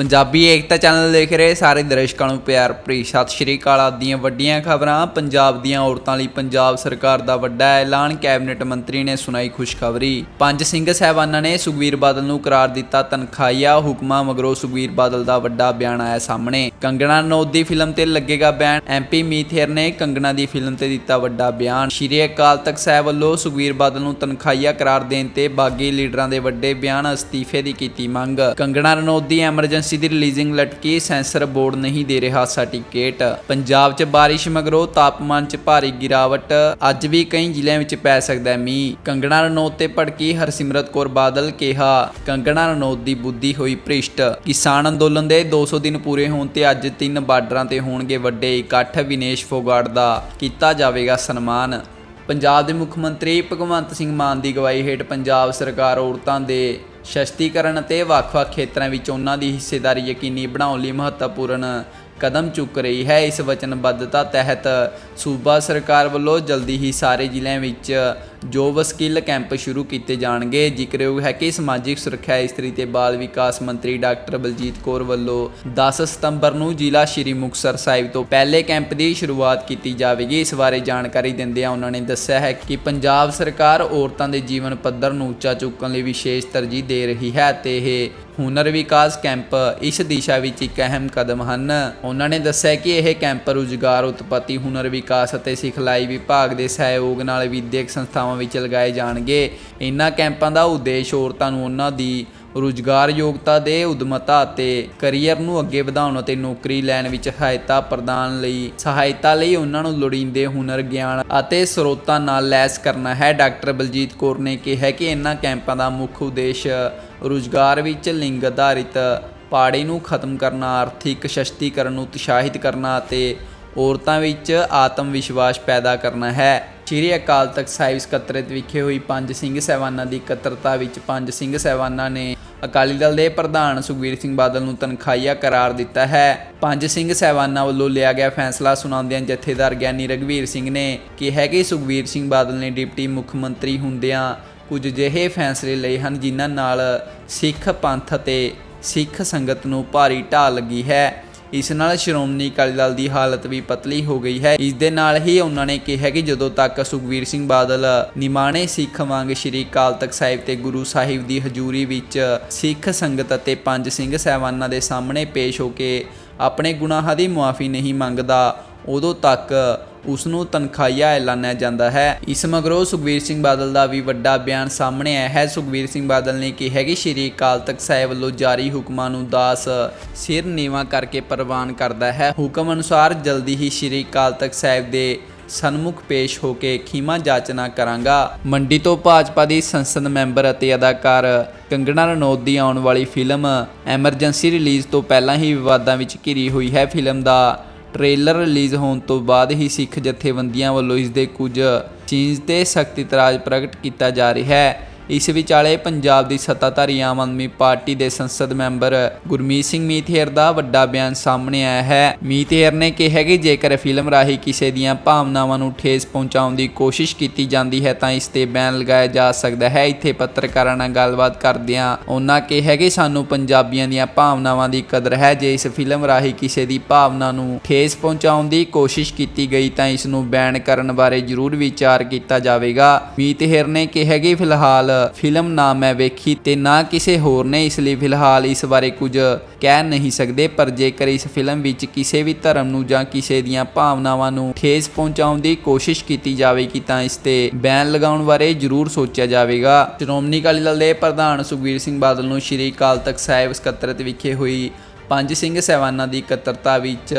ਪੰਜਾਬੀ ਏਕਤਾ channel ਦੇਖ ਰਹੇ ਸਾਰੇ ਦਰਸ਼ਕਾਂ ਨੂੰ ਪਿਆਰ ਭਰੀ ਸਤਿ ਸ਼੍ਰੀ ਅਕਾਲ। ਆਪ ਵੱਡੀਆਂ ਖਬਰਾਂ, ਪੰਜਾਬ ਦੀਆਂ ਔਰਤਾਂ ਲਈ ਪੰਜਾਬ ਸਰਕਾਰ ਦਾ ਵੱਡਾ ਐਲਾਨ, ਕੈਬਨਿਟ ਮੰਤਰੀ ਨੇ ਸੁਣਾਈ ਖੁਸ਼ਖਬਰੀ। ਪੰਜ ਸਿੰਘ ਸਹਿਬਾਨਾਂ ਨੇ ਸੁਖਵੀਰ ਬਾਦਲ ਨੂੰ ਕਰਾਰ ਦਿੱਤਾ ਤਨਖਾਹੀਆ, ਹੁਕਮਾਂ ਮਗਰੋਂ ਸੁਖਵੀਰ ਬਾਦਲ ਦਾ ਵੱਡਾ ਬਿਆਨ ਆਇਆ ਸਾਹਮਣੇ। ਕੰਗਣਾ ਰਣੌਤ ਦੀ ਫਿਲਮ ਤੇ ਲੱਗੇਗਾ ਬੈਨ ਐਮਪੀ ਮੀਥੇਰ ਨੇ ਕੰਗਣਾ ਦੀ ਫਿਲਮ ਤੇ ਦਿੱਤਾ ਵੱਡਾ ਬਿਆਨ। ਸ਼੍ਰੀ ਅਕਾਲ ਤਖਤ ਸਾਹਿਬ ਵੱਲੋਂ ਸੁਖਵੀਰ ਬਾਦਲ ਨੂੰ ਤਨਖਾਹੀਆ ਕਰਾਰ ਦੇਣ ਤੇ ਬਾਗੀ ਲੀਡਰਾਂ ਦੇ ਵੱਡੇ ਬਿਆਨ ਅਸਤੀਫੇ ਦੀ ਕੀਤੀ ਮੰਗ। ਕੰਗਣਾ ਰਣੌਤ ਦੀ ਐਮਰਜੈਂਸੀ ਦੀ ਰਿਲੀਜ਼ਿੰਗ ਲਟਕੀ ਸੈਂਸਰ ਬੋਰਡ ਨਹੀਂ ਦੇ ਰਿਹਾ ਸਰਟੀਫਿਕੇਟ। ਪੰਜਾਬ 'ਚ ਬਾਰਿਸ਼ ਮਗਰੋਂ ਤਾਪਮਾਨ 'ਚ ਭਾਰੀ ਗਿਰਾਵਟ। ਅੱਜ ਵੀ ਕਈ ਜ਼ਿਲ੍ਹਿਆਂ ਵਿੱਚ ਪੈ ਸਕਦਾ ਹੈ ਮੀਂਹ। ਕੰਗਣਾ ਰਣੌਤ ਤੇ ਭੜਕੀ ਹਰਸਿਮਰਤ ਕੌਰ ਬਾਦਲ ਕਿਹਾ, ਕੰਗਣਾ ਰਣੌਤ ਦੀ ਬੁੱਧੀ ਹੋਈ ਭ੍ਰਿਸ਼ਟ। ਕਿਸਾਨ ਅੰਦੋਲਨ ਦੇ 200 ਦਿਨ ਪੂਰੇ ਹੋਣ ਤੇ ਅੱਜ ਤਿੰਨ ਬਾਰਡਰਾਂ ਤੇ ਹੋਣਗੇ ਵੱਡੇ ਇਕੱਠ ਵਿਨੇਸ਼ ਫੋਗਾੜ ਦਾ। ਕੀਤਾ ਜਾਵੇਗਾ ਸਨਮਾਨ। ਪੰਜਾਬ ਦੇ ਮੁੱਖ ਮੰਤਰੀ ਭਗਵੰਤ ਸਿੰਘ ਮਾਨ ਦੀ ਅਗਵਾਈ ਹੇਠ ਪੰਜਾਬ ਸਰਕਾਰ ਔਰਤਾਂ ਦੇ ਸ਼ਸਤੀਕਰਨ ਅਤੇ ਵੱਖ-ਵੱਖ ਖੇਤਰਾਂ ਵਿੱਚ ਉਹਨਾਂ ਦੀ ਹਿੱਸੇਦਾਰੀ ਯਕੀਨੀ ਬਣਾਉਣ ਲਈ ਮਹੱਤਵਪੂਰਨ ਕਦਮ ਚੁੱਕ ਰਹੀ ਹੈ। ਇਸ ਵਚਨਬੱਧਤਾ ਤਹਿਤ ਸੂਬਾ ਸਰਕਾਰ ਵੱਲੋਂ ਜਲਦੀ ਹੀ ਸਾਰੇ ਜ਼ਿਲ੍ਹਿਆਂ ਵਿੱਚ ਜੋਬ ਸਕਿੱਲ ਕੈਂਪ ਸ਼ੁਰੂ ਕੀਤੇ ਜਾਣਗੇ। ਜ਼ਿਕਰਯੋਗ ਹੈ ਕਿ ਸਮਾਜਿਕ ਸੁਰੱਖਿਆ ਇਸਤਰੀ ਤੇ ਬਾਲ ਵਿਕਾਸ ਮੰਤਰੀ ਡਾਕਟਰ ਬਲਜੀਤ ਕੌਰ ਵੱਲੋਂ 10 ਸਤੰਬਰ ਨੂੰ ਜ਼ਿਲ੍ਹਾ ਸ਼੍ਰੀ ਮੁਕਤਸਰ ਸਾਹਿਬ ਤੋਂ ਪਹਿਲੇ ਕੈਂਪ ਦੀ ਸ਼ੁਰੂਆਤ ਕੀਤੀ ਜਾਵੇਗੀ। ਇਸ ਬਾਰੇ ਜਾਣਕਾਰੀ ਦਿੰਦਿਆਂ ਉਹਨਾਂ ਨੇ ਦੱਸਿਆ ਹੈ ਕਿ ਪੰਜਾਬ ਸਰਕਾਰ ਔਰਤਾਂ ਦੇ ਜੀਵਨ ਪੱਧਰ ਨੂੰ ਉੱਚਾ ਚੁੱਕਣ ਲਈ ਵਿਸ਼ੇਸ਼ ਤਰਜੀਹ ਦੇ ਰਹੀ ਹੈ ਤੇ ਇਹ ਹੁਨਰ ਵਿਕਾਸ ਕੈਂਪ ਇਸ ਦਿਸ਼ਾ ਵਿੱਚ ਇੱਕ ਅਹਿਮ ਕਦਮ ਹਨ। ਉਹਨਾਂ ਨੇ ਦੱਸਿਆ ਕਿ ਇਹ ਕੈਂਪ ਰੁਜ਼ਗਾਰ, ਉਤਪਤੀ ਹੁਨਰ ਵਿਕਾਸ ਅਤੇ ਸਿਖਲਾਈ ਵਿਭਾਗ ਦੇ ਸਹਿਯੋਗ ਨਾਲ ਵਿਦਿਅਕ ਸੰਸਥਾਵਾਂ ਵਿੱਚ ਲਗਾਏ ਜਾਣਗੇ। ਇਨ੍ਹਾਂ ਕੈਂਪਾਂ ਦਾ ਉਦੇਸ਼ ਔਰਤਾਂ ਨੂੰ ਉਹਨਾਂ ਦੀ ਰੁਜ਼ਗਾਰ ਯੋਗਤਾ ਦੇ ਉਦਮਤਾ ਅਤੇ ਕੈਰੀਅਰ ਨੂੰ ਅੱਗੇ ਵਧਾਉਣ ਅਤੇ ਨੌਕਰੀ ਲੈਣ ਵਿੱਚ ਸਹਾਇਤਾ ਪ੍ਰਦਾਨ ਲਈ, ਸਹਾਇਤਾ ਲਈ ਉਹਨਾਂ ਨੂੰ ਲੋੜੀਂਦੇ ਹੁਨਰ, ਗਿਆਨ ਅਤੇ ਸਰੋਤਾਂ ਨਾਲ ਲੈਸ ਕਰਨਾ ਹੈ। ਡਾਕਟਰ ਬਲਜੀਤ ਕੌਰ ਨੇ ਕਿਹਾ ਕਿ ਇਹਨਾਂ ਕੈਂਪਾਂ ਦਾ ਮੁੱਖ ਉਦੇਸ਼ ਰੁਜ਼ਗਾਰ ਵਿੱਚ ਲਿੰਗ ਆਧਾਰਿਤ ਪਾੜੇ ਨੂੰ ਖਤਮ ਕਰਨਾ, ਆਰਥਿਕ ਸ਼ਕਤੀਕਰਨ ਨੂੰ ਉਤਸ਼ਾਹਿਤ ਕਰਨਾ ਅਤੇ ਔਰਤਾਂ ਵਿੱਚ ਆਤਮ ਵਿਸ਼ਵਾਸ ਪੈਦਾ ਕਰਨਾ ਹੈ। ਸ਼੍ਰੀ ਅਕਾਲ ਤਖਤ ਸਾਹਿਬ ਸਕੱਤਰਤ ਵਿਖੇ ਹੋਈ ਪੰਜ ਸਿੰਘ ਸਹਿਬਾਨਾਂ ਦੀ ਇਕੱਤਰਤਾ ਵਿੱਚ ਪੰਜ ਸਿੰਘ ਸਹਿਬਾਨਾਂ ਨੇ ਅਕਾਲੀ ਦਲ ਦੇ ਪ੍ਰਧਾਨ ਸੁਖਬੀਰ ਸਿੰਘ ਬਾਦਲ ਨੂੰ ਤਨਖਾਹੀਆ ਕਰਾਰ ਦਿੱਤਾ ਹੈ। ਪੰਜ ਸਿੰਘ ਸਹਿਬਾਨਾਂ ਵੱਲੋਂ ਲਿਆ ਗਿਆ ਫੈਸਲਾ ਸੁਣਾਉਂਦਿਆਂ ਜਥੇਦਾਰ ਗਿਆਨੀ ਰਗਵੀਰ ਸਿੰਘ ਨੇ ਕਿਹਾ ਕਿ ਸੁਖਬੀਰ ਸਿੰਘ ਬਾਦਲ ਨੇ ਡਿਪਟੀ ਮੁੱਖ ਮੰਤਰੀ ਹੁੰਦਿਆਂ ਕੁਝ ਜਿਹੇ ਫੈਸਲੇ ਲਏ ਹਨ ਜਿਨ੍ਹਾਂ ਨਾਲ ਸਿੱਖ ਪੰਥ ਅਤੇ ਸਿੱਖ ਸੰਗਤ ਨੂੰ ਭਾਰੀ ਢਾਹ ਲੱਗੀ ਹੈ। ਇਸ ਨਾਲ ਸ਼੍ਰੋਮਣੀ ਅਕਾਲੀ ਦਲ ਦੀ ਹਾਲਤ ਵੀ ਪਤਲੀ ਹੋ ਗਈ ਹੈ। ਇਸ ਦੇ ਨਾਲ ਹੀ ਉਹਨਾਂ ਨੇ ਕਿਹਾ ਕਿ ਜਦੋਂ ਤੱਕ ਸੁਖਵੀਰ ਸਿੰਘ ਬਾਦਲ ਨਿਮਾਣੇ ਸਿੱਖ ਵਾਂਗ ਸ਼੍ਰੀ ਅਕਾਲ ਤਖਤ ਸਾਹਿਬ ਤੇ ਗੁਰੂ ਸਾਹਿਬ ਦੀ ਹਜ਼ੂਰੀ ਵਿੱਚ ਸਿੱਖ ਸੰਗਤ ਅਤੇ ਪੰਜ ਸਿੰਘ ਸਹਿਬਾਨਾਂ ਦੇ ਸਾਹਮਣੇ ਪੇਸ਼ ਹੋ ਕੇ ਆਪਣੇ ਗੁਨਾਹਾਂ ਦੀ ਮੁਆਫੀ ਨਹੀਂ ਮੰਗਦਾ, ਉਦੋਂ ਤੱਕ ਉਸ ਨੂੰ ਤਨਖਾਹੀਆ ਐਲਾਨਿਆ ਜਾਂਦਾ ਹੈ। ਇਸ ਮਗਰੋਂ ਸੁਖਵੀਰ ਸਿੰਘ ਬਾਦਲ ਦਾ ਵੀ ਵੱਡਾ ਬਿਆਨ ਸਾਹਮਣੇ ਆਇਆ ਹੈ। ਸੁਖਵੀਰ ਸਿੰਘ ਬਾਦਲ ਨੇ ਕਿਹਾ ਕਿ ਸ਼੍ਰੀ ਅਕਾਲ ਤਖਤ ਸਾਹਿਬ ਵੱਲੋਂ ਜਾਰੀ ਹੁਕਮਾਂ ਨੂੰ ਦਾਸ ਸਿਰ ਨੀਵਾ ਕਰਕੇ ਪ੍ਰਵਾਨ ਕਰਦਾ ਹੈ। ਹੁਕਮ ਅਨੁਸਾਰ ਜਲਦੀ ਹੀ ਸ਼੍ਰੀ ਅਕਾਲ ਤਖਤ ਸਾਹਿਬ ਦੇ ਸਨਮੁਖ ਪੇਸ਼ ਹੋ ਕੇ ਖੀਮਾ ਜਾਚਨਾ ਕਰਾਂਗਾ। ਮੰਡੀ ਤੋਂ ਭਾਜਪਾ ਦੀ ਸੰਸਦ ਮੈਂਬਰ ਅਤੇ ਅਦਾਕਾਰ ਕੰਗਣਾ ਰਣੌਤ ਦੀ ਆਉਣ ਵਾਲੀ ਫਿਲਮ ਐਮਰਜੈਂਸੀ ਰਿਲੀਜ਼ ਤੋਂ ਪਹਿਲਾਂ ਹੀ ਵਿਵਾਦਾਂ ਵਿੱਚ ਘਿਰੀ ਹੋਈ ਹੈ। ਫਿਲਮ ਦਾ ਟ੍ਰੇਲਰ ਰਿਲੀਜ਼ ਹੋਣ ਤੋਂ ਬਾਅਦ ਹੀ ਸਿੱਖ ਜਥੇਬੰਦੀਆਂ ਵੱਲੋਂ ਇਸ ਦੇ ਕੁਝ ਚੀਜ਼ ਤੇ ਸਖਤ ਇਤਰਾਜ਼ ਪ੍ਰਗਟ ਕੀਤਾ ਜਾ ਰਿਹਾ ਹੈ। ਇਸ ਵਿਚਾਲੇ ਪੰਜਾਬ ਦੀ ਸੱਤਾਧਾਰੀ ਆਮ ਆਦਮੀ ਪਾਰਟੀ ਦੇ ਸੰਸਦ ਮੈਂਬਰ ਗੁਰਮੀਤ ਸਿੰਘ ਮੀਥੇਰ ਦਾ ਵੱਡਾ ਬਿਆਨ ਸਾਹਮਣੇ ਆਇਆ ਹੈ। ਮੀਥੇਰ ਨੇ ਕਿਹਾ ਕਿ ਜੇਕਰ ਫਿਲਮ ਰਾਹੀਂ ਕਿਸੇ ਦੀਆਂ ਭਾਵਨਾਵਾਂ ਨੂੰ ਠੇਸ ਪਹੁੰਚਾਉਣ ਦੀ ਕੋਸ਼ਿਸ਼ ਕੀਤੀ ਜਾਂਦੀ ਹੈ ਤਾਂ ਇਸ ਤੇ ਬੈਨ ਲਗਾਇਆ ਜਾ ਸਕਦਾ ਹੈ। ਇੱਥੇ ਪੱਤਰਕਾਰਾਂ ਨਾਲ ਗੱਲਬਾਤ ਕਰਦਿਆਂ ਉਹਨਾਂ ਕਿਹਾ ਕਿ ਸਾਨੂੰ ਪੰਜਾਬੀਆਂ ਦੀਆਂ ਭਾਵਨਾਵਾਂ ਦੀ ਕਦਰ ਹੈ। ਜੇ ਇਸ ਫਿਲਮ ਰਾਹੀਂ ਕਿਸੇ ਦੀ ਭਾਵਨਾ ਨੂੰ ਠੇਸ ਪਹੁੰਚਾਉਣ ਦੀ ਕੋਸ਼ਿਸ਼ ਕੀਤੀ ਗਈ ਤਾਂ ਇਸ ਨੂੰ ਬੈਨ ਕਰਨ ਬਾਰੇ ਜ਼ਰੂਰ ਵਿਚਾਰ ਕੀਤਾ ਜਾਵੇਗਾ। ਮੀਤਹਿਰ ਨੇ ਕਿਹਾ ਕਿ ਫਿਲਹਾਲ ਫਿਲਮ ਨਾ ਮੈਂ ਵੇਖੀ ਤੇ ਨਾ ਕਿਸੇ ਹੋਰ ਨੇ ਇਸ ਲਈ ਫਿਲਹਾਲ ਇਸ ਬਾਰੇ ਕੁਝ ਕਹਿ ਨਹੀਂ ਸਕਦੇ। ਪਰ ਜੇਕਰ ਇਸ ਫਿਲਮ ਵਿੱਚ ਕਿਸੇ ਵੀ ਧਰਮ ਨੂੰ ਜਾਂ ਕਿਸੇ ਦੀਆਂ ਭਾਵਨਾਵਾਂ ਨੂੰ ਠੇਸ ਪਹੁੰਚਾਉਣ ਦੀ ਕੋਸ਼ਿਸ਼ ਕੀਤੀ ਜਾਵੇਗੀ ਤਾਂ ਇਸ ਤੇ ਬੈਨ ਲਗਾਉਣ ਬਾਰੇ ਜ਼ਰੂਰ ਸੋਚਿਆ ਜਾਵੇਗਾ। ਸ਼੍ਰੋਮਣੀ ਅਕਾਲੀ ਦਲ ਦੇ ਪ੍ਰਧਾਨ ਸੁਖਬੀਰ ਸਿੰਘ ਬਾਦਲ ਨੂੰ ਸ਼੍ਰੀ ਅਕਾਲ ਤਖਤ ਸਾਹਿਬ ਸਕੱਤਰਤ ਵਿਖੇ ਹੋਈ ਪੰਜ ਸਿੰਘ ਸਹਿਬਾਨਾਂ ਦੀ ਇਕੱਤਰਤਾ ਵਿੱਚ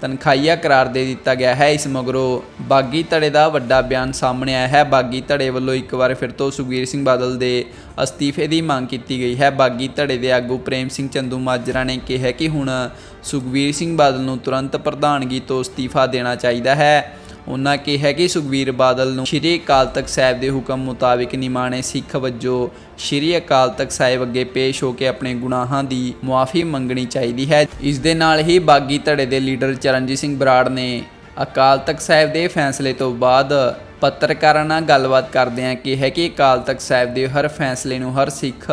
ਤਨਖਾਹੀਆ ਕਰਾਰ ਦੇ ਦਿੱਤਾ ਗਿਆ ਹੈ। ਇਸ ਮਗਰੋਂ ਬਾਗੀ ਧੜੇ ਦਾ ਵੱਡਾ ਬਿਆਨ ਸਾਹਮਣੇ ਆਇਆ ਹੈ। ਬਾਗੀ ਧੜੇ ਵੱਲੋਂ ਇੱਕ ਵਾਰ ਫਿਰ ਤੋਂ ਸੁਖਬੀਰ ਸਿੰਘ ਬਾਦਲ ਦੇ ਅਸਤੀਫੇ ਦੀ ਮੰਗ ਕੀਤੀ ਗਈ ਹੈ। ਬਾਗੀ ਧੜੇ ਦੇ ਆਗੂ ਪ੍ਰੇਮ ਸਿੰਘ ਚੰਦੂ ਮਾਜਰਾ ਨੇ ਕਿਹਾ ਕਿ ਹੁਣ ਸੁਖਬੀਰ ਸਿੰਘ ਬਾਦਲ ਨੂੰ ਤੁਰੰਤ ਪ੍ਰਧਾਨਗੀ ਤੋਂ ਅਸਤੀਫਾ ਦੇਣਾ ਚਾਹੀਦਾ ਹੈ। ਉਹਨਾਂ ਕਿਹਾ ਕਿ ਸੁਖਬੀਰ ਬਾਦਲ ਨੂੰ? ਸ਼੍ਰੀ ਅਕਾਲ ਤਖਤ ਸਾਹਿਬ ਦੇ ਹੁਕਮ ਮੁਤਾਬਿਕ ਨਿਮਾਣੇ ਸਿੱਖ ਵਜੋਂ ਸ਼੍ਰੀ ਅਕਾਲ ਤਖਤ ਸਾਹਿਬ ਅੱਗੇ ਪੇਸ਼ ਹੋ ਕੇ ਆਪਣੇ ਗੁਨਾਹਾਂ ਦੀ ਮੁਆਫੀ ਮੰਗਣੀ ਚਾਹੀਦੀ ਹੈ। ਇਸ ਦੇ ਨਾਲ ਹੀ ਬਾਗੀ ਧੜੇ ਦੇ ਲੀਡਰ ਚਰਨਜੀਤ ਸਿੰਘ ਬਰਾੜ ਨੇ ਅਕਾਲ ਤਖਤ ਸਾਹਿਬ ਦੇ ਫੈਸਲੇ ਤੋਂ ਬਾਅਦ ਪੱਤਰਕਾਰਾਂ ਨਾਲ ਗੱਲਬਾਤ ਕਰਦਿਆਂ ਕਿਹਾ ਕਿ ਅਕਾਲ ਤਖਤ ਸਾਹਿਬ ਦੇ ਹਰ ਫੈਸਲੇ ਨੂੰ ਹਰ ਸਿੱਖ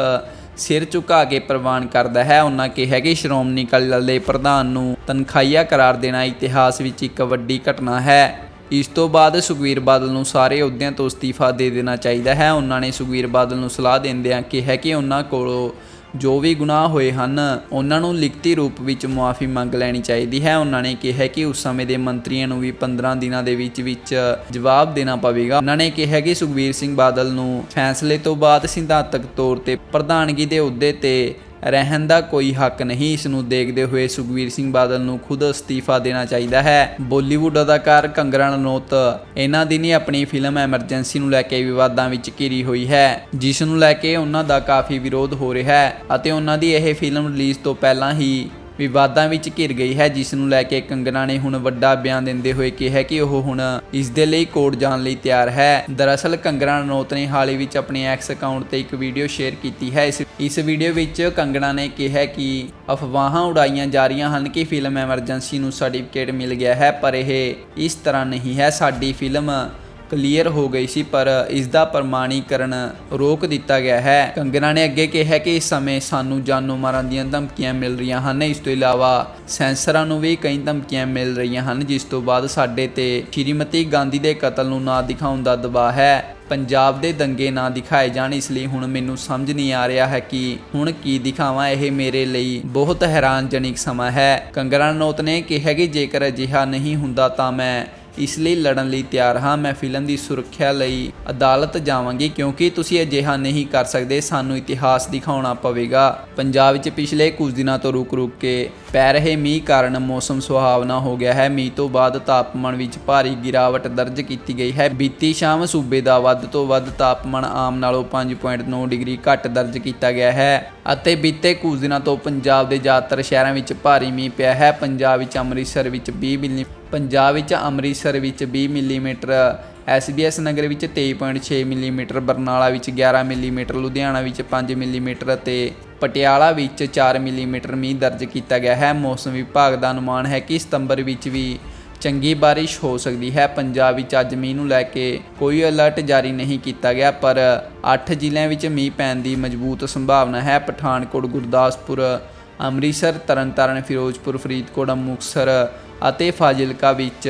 ਸਿਰ ਝੁਕਾ ਕੇ ਪ੍ਰਵਾਨ ਕਰਦਾ ਹੈ। ਉਹਨਾਂ ਕਿਹਾ ਕਿ ਸ਼੍ਰੋਮਣੀ ਅਕਾਲੀ ਦਲ ਦੇ ਪ੍ਰਧਾਨ ਨੂੰ ਤਨਖਾਹੀਆ ਕਰਾਰ ਦੇਣਾ ਇਤਿਹਾਸ ਵਿੱਚ ਇੱਕ ਵੱਡੀ ਘਟਨਾ ਹੈ। ਇਸ ਤੋਂ ਬਾਅਦ ਸੁਖਵੀਰ ਬਾਦਲ ਨੂੰ ਸਾਰੇ ਅਹੁਦਿਆਂ ਤੋਂ ਅਸਤੀਫਾ ਦੇ ਦੇਣਾ ਚਾਹੀਦਾ ਹੈ। ਉਹਨਾਂ ਨੇ ਸੁਖਵੀਰ ਬਾਦਲ ਨੂੰ ਸਲਾਹ ਦਿੰਦਿਆਂ ਕਿਹਾ ਕਿ ਉਹਨਾਂ ਕੋਲੋਂ ਜੋ ਵੀ ਗੁਨਾਹ ਹੋਏ ਹਨ, ਉਹਨਾਂ ਨੂੰ ਲਿਖਤੀ ਰੂਪ ਵਿੱਚ ਮੁਆਫੀ ਮੰਗ ਲੈਣੀ ਚਾਹੀਦੀ ਹੈ। ਉਹਨਾਂ ਨੇ ਕਿਹਾ ਕਿ ਉਸ ਸਮੇਂ ਦੇ ਮੰਤਰੀਆਂ ਨੂੰ ਵੀ 15 ਦਿਨਾਂ ਦੇ ਵਿੱਚ ਵਿੱਚ ਜਵਾਬ ਦੇਣਾ ਪਵੇਗਾ। ਉਹਨਾਂ ਨੇ ਕਿਹਾ ਕਿ ਸੁਖਬੀਰ ਸਿੰਘ ਬਾਦਲ ਨੂੰ ਫੈਸਲੇ ਤੋਂ ਬਾਅਦ ਸਿਧਾਂਤਕ ਤੌਰ ਤੇ ਪ੍ਰਧਾਨਗੀ ਦੇ ਅਹੁਦੇ ਤੇ ਰਹਿਣ ਦਾ ਕੋਈ ਹੱਕ ਨਹੀਂ। ਇਸ ਨੂੰ ਦੇਖਦੇ ਹੋਏ ਸੁਖਬੀਰ ਸਿੰਘ ਬਾਦਲ ਨੂੰ ਖੁਦ ਅਸਤੀਫਾ ਦੇਣਾ ਚਾਹੀਦਾ ਹੈ। ਬਾਲੀਵੁੱਡ ਅਦਾਕਾਰ ਕੰਗਰਾ ਰਣੌਤ, ਇਹਨਾਂ ਦਿਨ ਹੀ ਆਪਣੀ ਫਿਲਮ ਐਮਰਜੈਂਸੀ ਨੂੰ ਲੈ ਕੇ ਵਿਵਾਦਾਂ ਵਿੱਚ ਘਿਰੀ ਹੋਈ ਹੈ, ਜਿਸ ਨੂੰ ਲੈ ਕੇ ਉਹਨਾਂ ਦਾ ਕਾਫੀ ਵਿਰੋਧ ਹੋ ਰਿਹਾ ਹੈ ਅਤੇ ਉਹਨਾਂ ਦੀ ਇਹ ਫਿਲਮ ਰਿਲੀਜ਼ ਤੋਂ ਪਹਿਲਾਂ ਹੀ ਵਿਵਾਦਾਂ ਵਿੱਚ ਘਿਰ ਗਈ ਹੈ, ਜਿਸ ਨੂੰ ਲੈ ਕੇ ਕੰਗਨਾ ਨੇ ਹੁਣ ਵੱਡਾ ਬਿਆਨ ਦਿੰਦੇ ਹੋਏ ਕਿਹਾ ਕਿ ਉਹ ਹੁਣ ਇਸ ਦੇ ਲਈ ਕੋਰਟ ਜਾਣ ਲਈ ਤਿਆਰ ਹੈ। ਦਰਅਸਲ ਕੰਗਨਾ ਰਣੌਤ ਨੇ ਹਾਲ ਹੀ ਵਿੱਚ ਆਪਣੇ ਐਕਸ ਅਕਾਊਂਟ ਤੇ ਇੱਕ ਵੀਡੀਓ ਸ਼ੇਅਰ ਕੀਤੀ ਹੈ। ਇਸ ਇਸ ਵੀਡੀਓ ਵਿੱਚ ਕੰਗਨਾ ਨੇ ਕਿਹਾ ਕਿ ਅਫਵਾਹਾਂ ਉਡਾਈਆਂ ਜਾ ਰਹੀਆਂ ਹਨ ਕਿ ਫਿਲਮ ਐਮਰਜੈਂਸੀ ਨੂੰ ਸਰਟੀਫਿਕੇਟ ਮਿਲ ਗਿਆ ਹੈ, ਪਰ ਇਹ ਇਸ ਤਰ੍ਹਾਂ ਨਹੀਂ ਹੈ। ਸਾਡੀ ਫਿਲਮ ਕਲੀਅਰ ਹੋ ਗਈ ਸੀ, ਪਰ ਇਸ ਦਾ ਪ੍ਰਮਾਣੀਕਰਨ ਰੋਕ ਦਿੱਤਾ ਗਿਆ ਹੈ। ਕੰਗਨਾ ਨੇ ਅੱਗੇ ਕਿਹਾ ਕਿ ਇਸ ਸਮੇਂ ਸਾਨੂੰ ਜਾਨੋਂ ਮਾਰਨ ਦੀਆਂ ਧਮਕੀਆਂ ਮਿਲ ਰਹੀਆਂ ਹਨ। ਇਸ ਤੋਂ ਇਲਾਵਾ ਸੈਂਸਰਾਂ ਨੂੰ ਵੀ ਕਈ ਧਮਕੀਆਂ ਮਿਲ ਰਹੀਆਂ ਹਨ, ਜਿਸ ਤੋਂ ਬਾਅਦ ਸਾਡੇ ਤੇ ਸ਼੍ਰੀਮਤੀ ਗਾਂਧੀ ਦੇ ਕਤਲ ਨੂੰ ਨਾ ਦਿਖਾਉਣ ਦਾ ਦਬਾਅ ਹੈ। ਪੰਜਾਬ ਦੇ ਦੰਗੇ ਨਾ ਦਿਖਾਏ ਜਾਣ, ਇਸ ਲਈ ਹੁਣ ਮੈਨੂੰ ਸਮਝ ਨਹੀਂ ਆ ਰਿਹਾ ਹੈ ਕਿ ਹੁਣ ਕੀ ਦਿਖਾਵਾਂ। ਇਹ ਮੇਰੇ ਲਈ ਬਹੁਤ ਹੈਰਾਨਜਨਕ ਸਮਾਂ ਹੈ। ਕੰਗਨਾ ਰਣੌਤ ਨੇ ਕਿਹਾ ਕਿ ਜੇਕਰ ਅਜਿਹਾ ਨਹੀਂ ਹੁੰਦਾ ਤਾਂ ਮੈਂ ਇਸ ਲਈ ਲੜਨ ਲਈ ਤਿਆਰ ਹਾਂ। ਮੈਂ ਫਿਲਮ ਦੀ ਸੁਰੱਖਿਆ ਲਈ ਅਦਾਲਤ ਜਾਵਾਂਗੀ ਕਿਉਂਕਿ ਤੁਸੀਂ ਅਜਿਹਾ ਨਹੀਂ ਕਰ ਸਕਦੇ। ਸਾਨੂੰ ਇਤਿਹਾਸ ਦਿਖਾਉਣਾ ਪਵੇਗਾ। ਪੰਜਾਬ ਵਿੱਚ ਪਿਛਲੇ ਕੁਝ ਦਿਨਾਂ ਤੋਂ ਰੁਕ-ਰੁਕ ਕੇ ਪੈ ਰਹੇ ਮੀਂਹ ਕਾਰਨ ਮੌਸਮ ਸੁਹਾਵਣਾ ਹੋ ਗਿਆ ਹੈ। ਮੀਂਹ ਤੋਂ ਬਾਅਦ ਤਾਪਮਾਨ ਵਿੱਚ ਭਾਰੀ ਗਿਰਾਵਟ ਦਰਜ ਕੀਤੀ ਗਈ ਹੈ। ਬੀਤੀ ਸ਼ਾਮ ਸੂਬੇ ਦਾ ਵੱਧ ਤੋਂ ਵੱਧ ਤਾਪਮਾਨ ਆਮ ਨਾਲੋਂ 5.9 ਡਿਗਰੀ ਘੱਟ ਦਰਜ ਕੀਤਾ ਗਿਆ ਹੈ। ਅਤੇ ਬੀਤੇ ਕੁਝ ਦਿਨਾਂ ਤੋਂ ਪੰਜਾਬ ਦੇ ਜ਼ਿਆਦਾਤਰ ਸ਼ਹਿਰਾਂ ਵਿੱਚ ਭਾਰੀ ਮੀਂਹ ਪਿਆ ਹੈ। ਪੰਜਾਬ ਵਿੱਚ ਅੰਮ੍ਰਿਤਸਰ ਵਿੱਚ 20 ਮਿਲੀ ਪੰਜਾਬ ਵਿੱਚ ਅੰਮ੍ਰਿਤਸਰ ਵਿੱਚ 20 ਮਿਲੀਮੀਟਰ ਐਸਬੀਐਸ ਨਗਰ ਵਿੱਚ 23.6 ਮਿਲੀਮੀਟਰ, ਬਰਨਾਲਾ ਵਿੱਚ 11 ਮਿਲੀਮੀਟਰ, ਲੁਧਿਆਣਾ ਵਿੱਚ 5 ਮਿਲੀਮੀਟਰ ਅਤੇ ਪਟਿਆਲਾ ਵਿੱਚ 4 ਮਿਲੀਮੀਟਰ ਮੀਂਹ ਦਰਜ ਕੀਤਾ ਗਿਆ ਹੈ। ਮੌਸਮ ਵਿਭਾਗ ਦਾ ਅਨੁਮਾਨ ਹੈ ਕਿ ਸਤੰਬਰ ਵਿੱਚ ਵੀ ਚੰਗੀ ਬਾਰਿਸ਼ ਹੋ ਸਕਦੀ ਹੈ। ਪੰਜਾਬ ਵਿੱਚ ਅੱਜ ਮੀਂਹ ਨੂੰ ਲੈ ਕੇ ਕੋਈ ਅਲਰਟ ਜਾਰੀ ਨਹੀਂ ਕੀਤਾ ਗਿਆ, ਪਰ 8 ਜ਼ਿਲ੍ਹਿਆਂ ਵਿੱਚ ਮੀਂਹ ਪੈਣ ਦੀ ਮਜ਼ਬੂਤ ਸੰਭਾਵਨਾ ਹੈ। ਪਠਾਨਕੋਟ, ਗੁਰਦਾਸਪੁਰ, ਅੰਮ੍ਰਿਤਸਰ, ਤਰਨਤਾਰਨ, ਫਿਰੋਜ਼ਪੁਰ, ਫਰੀਦਕੋਟ ਮੁਕਤਸਰ ਅਤੇ ਫਾਜ਼ਿਲਕਾ ਵਿੱਚ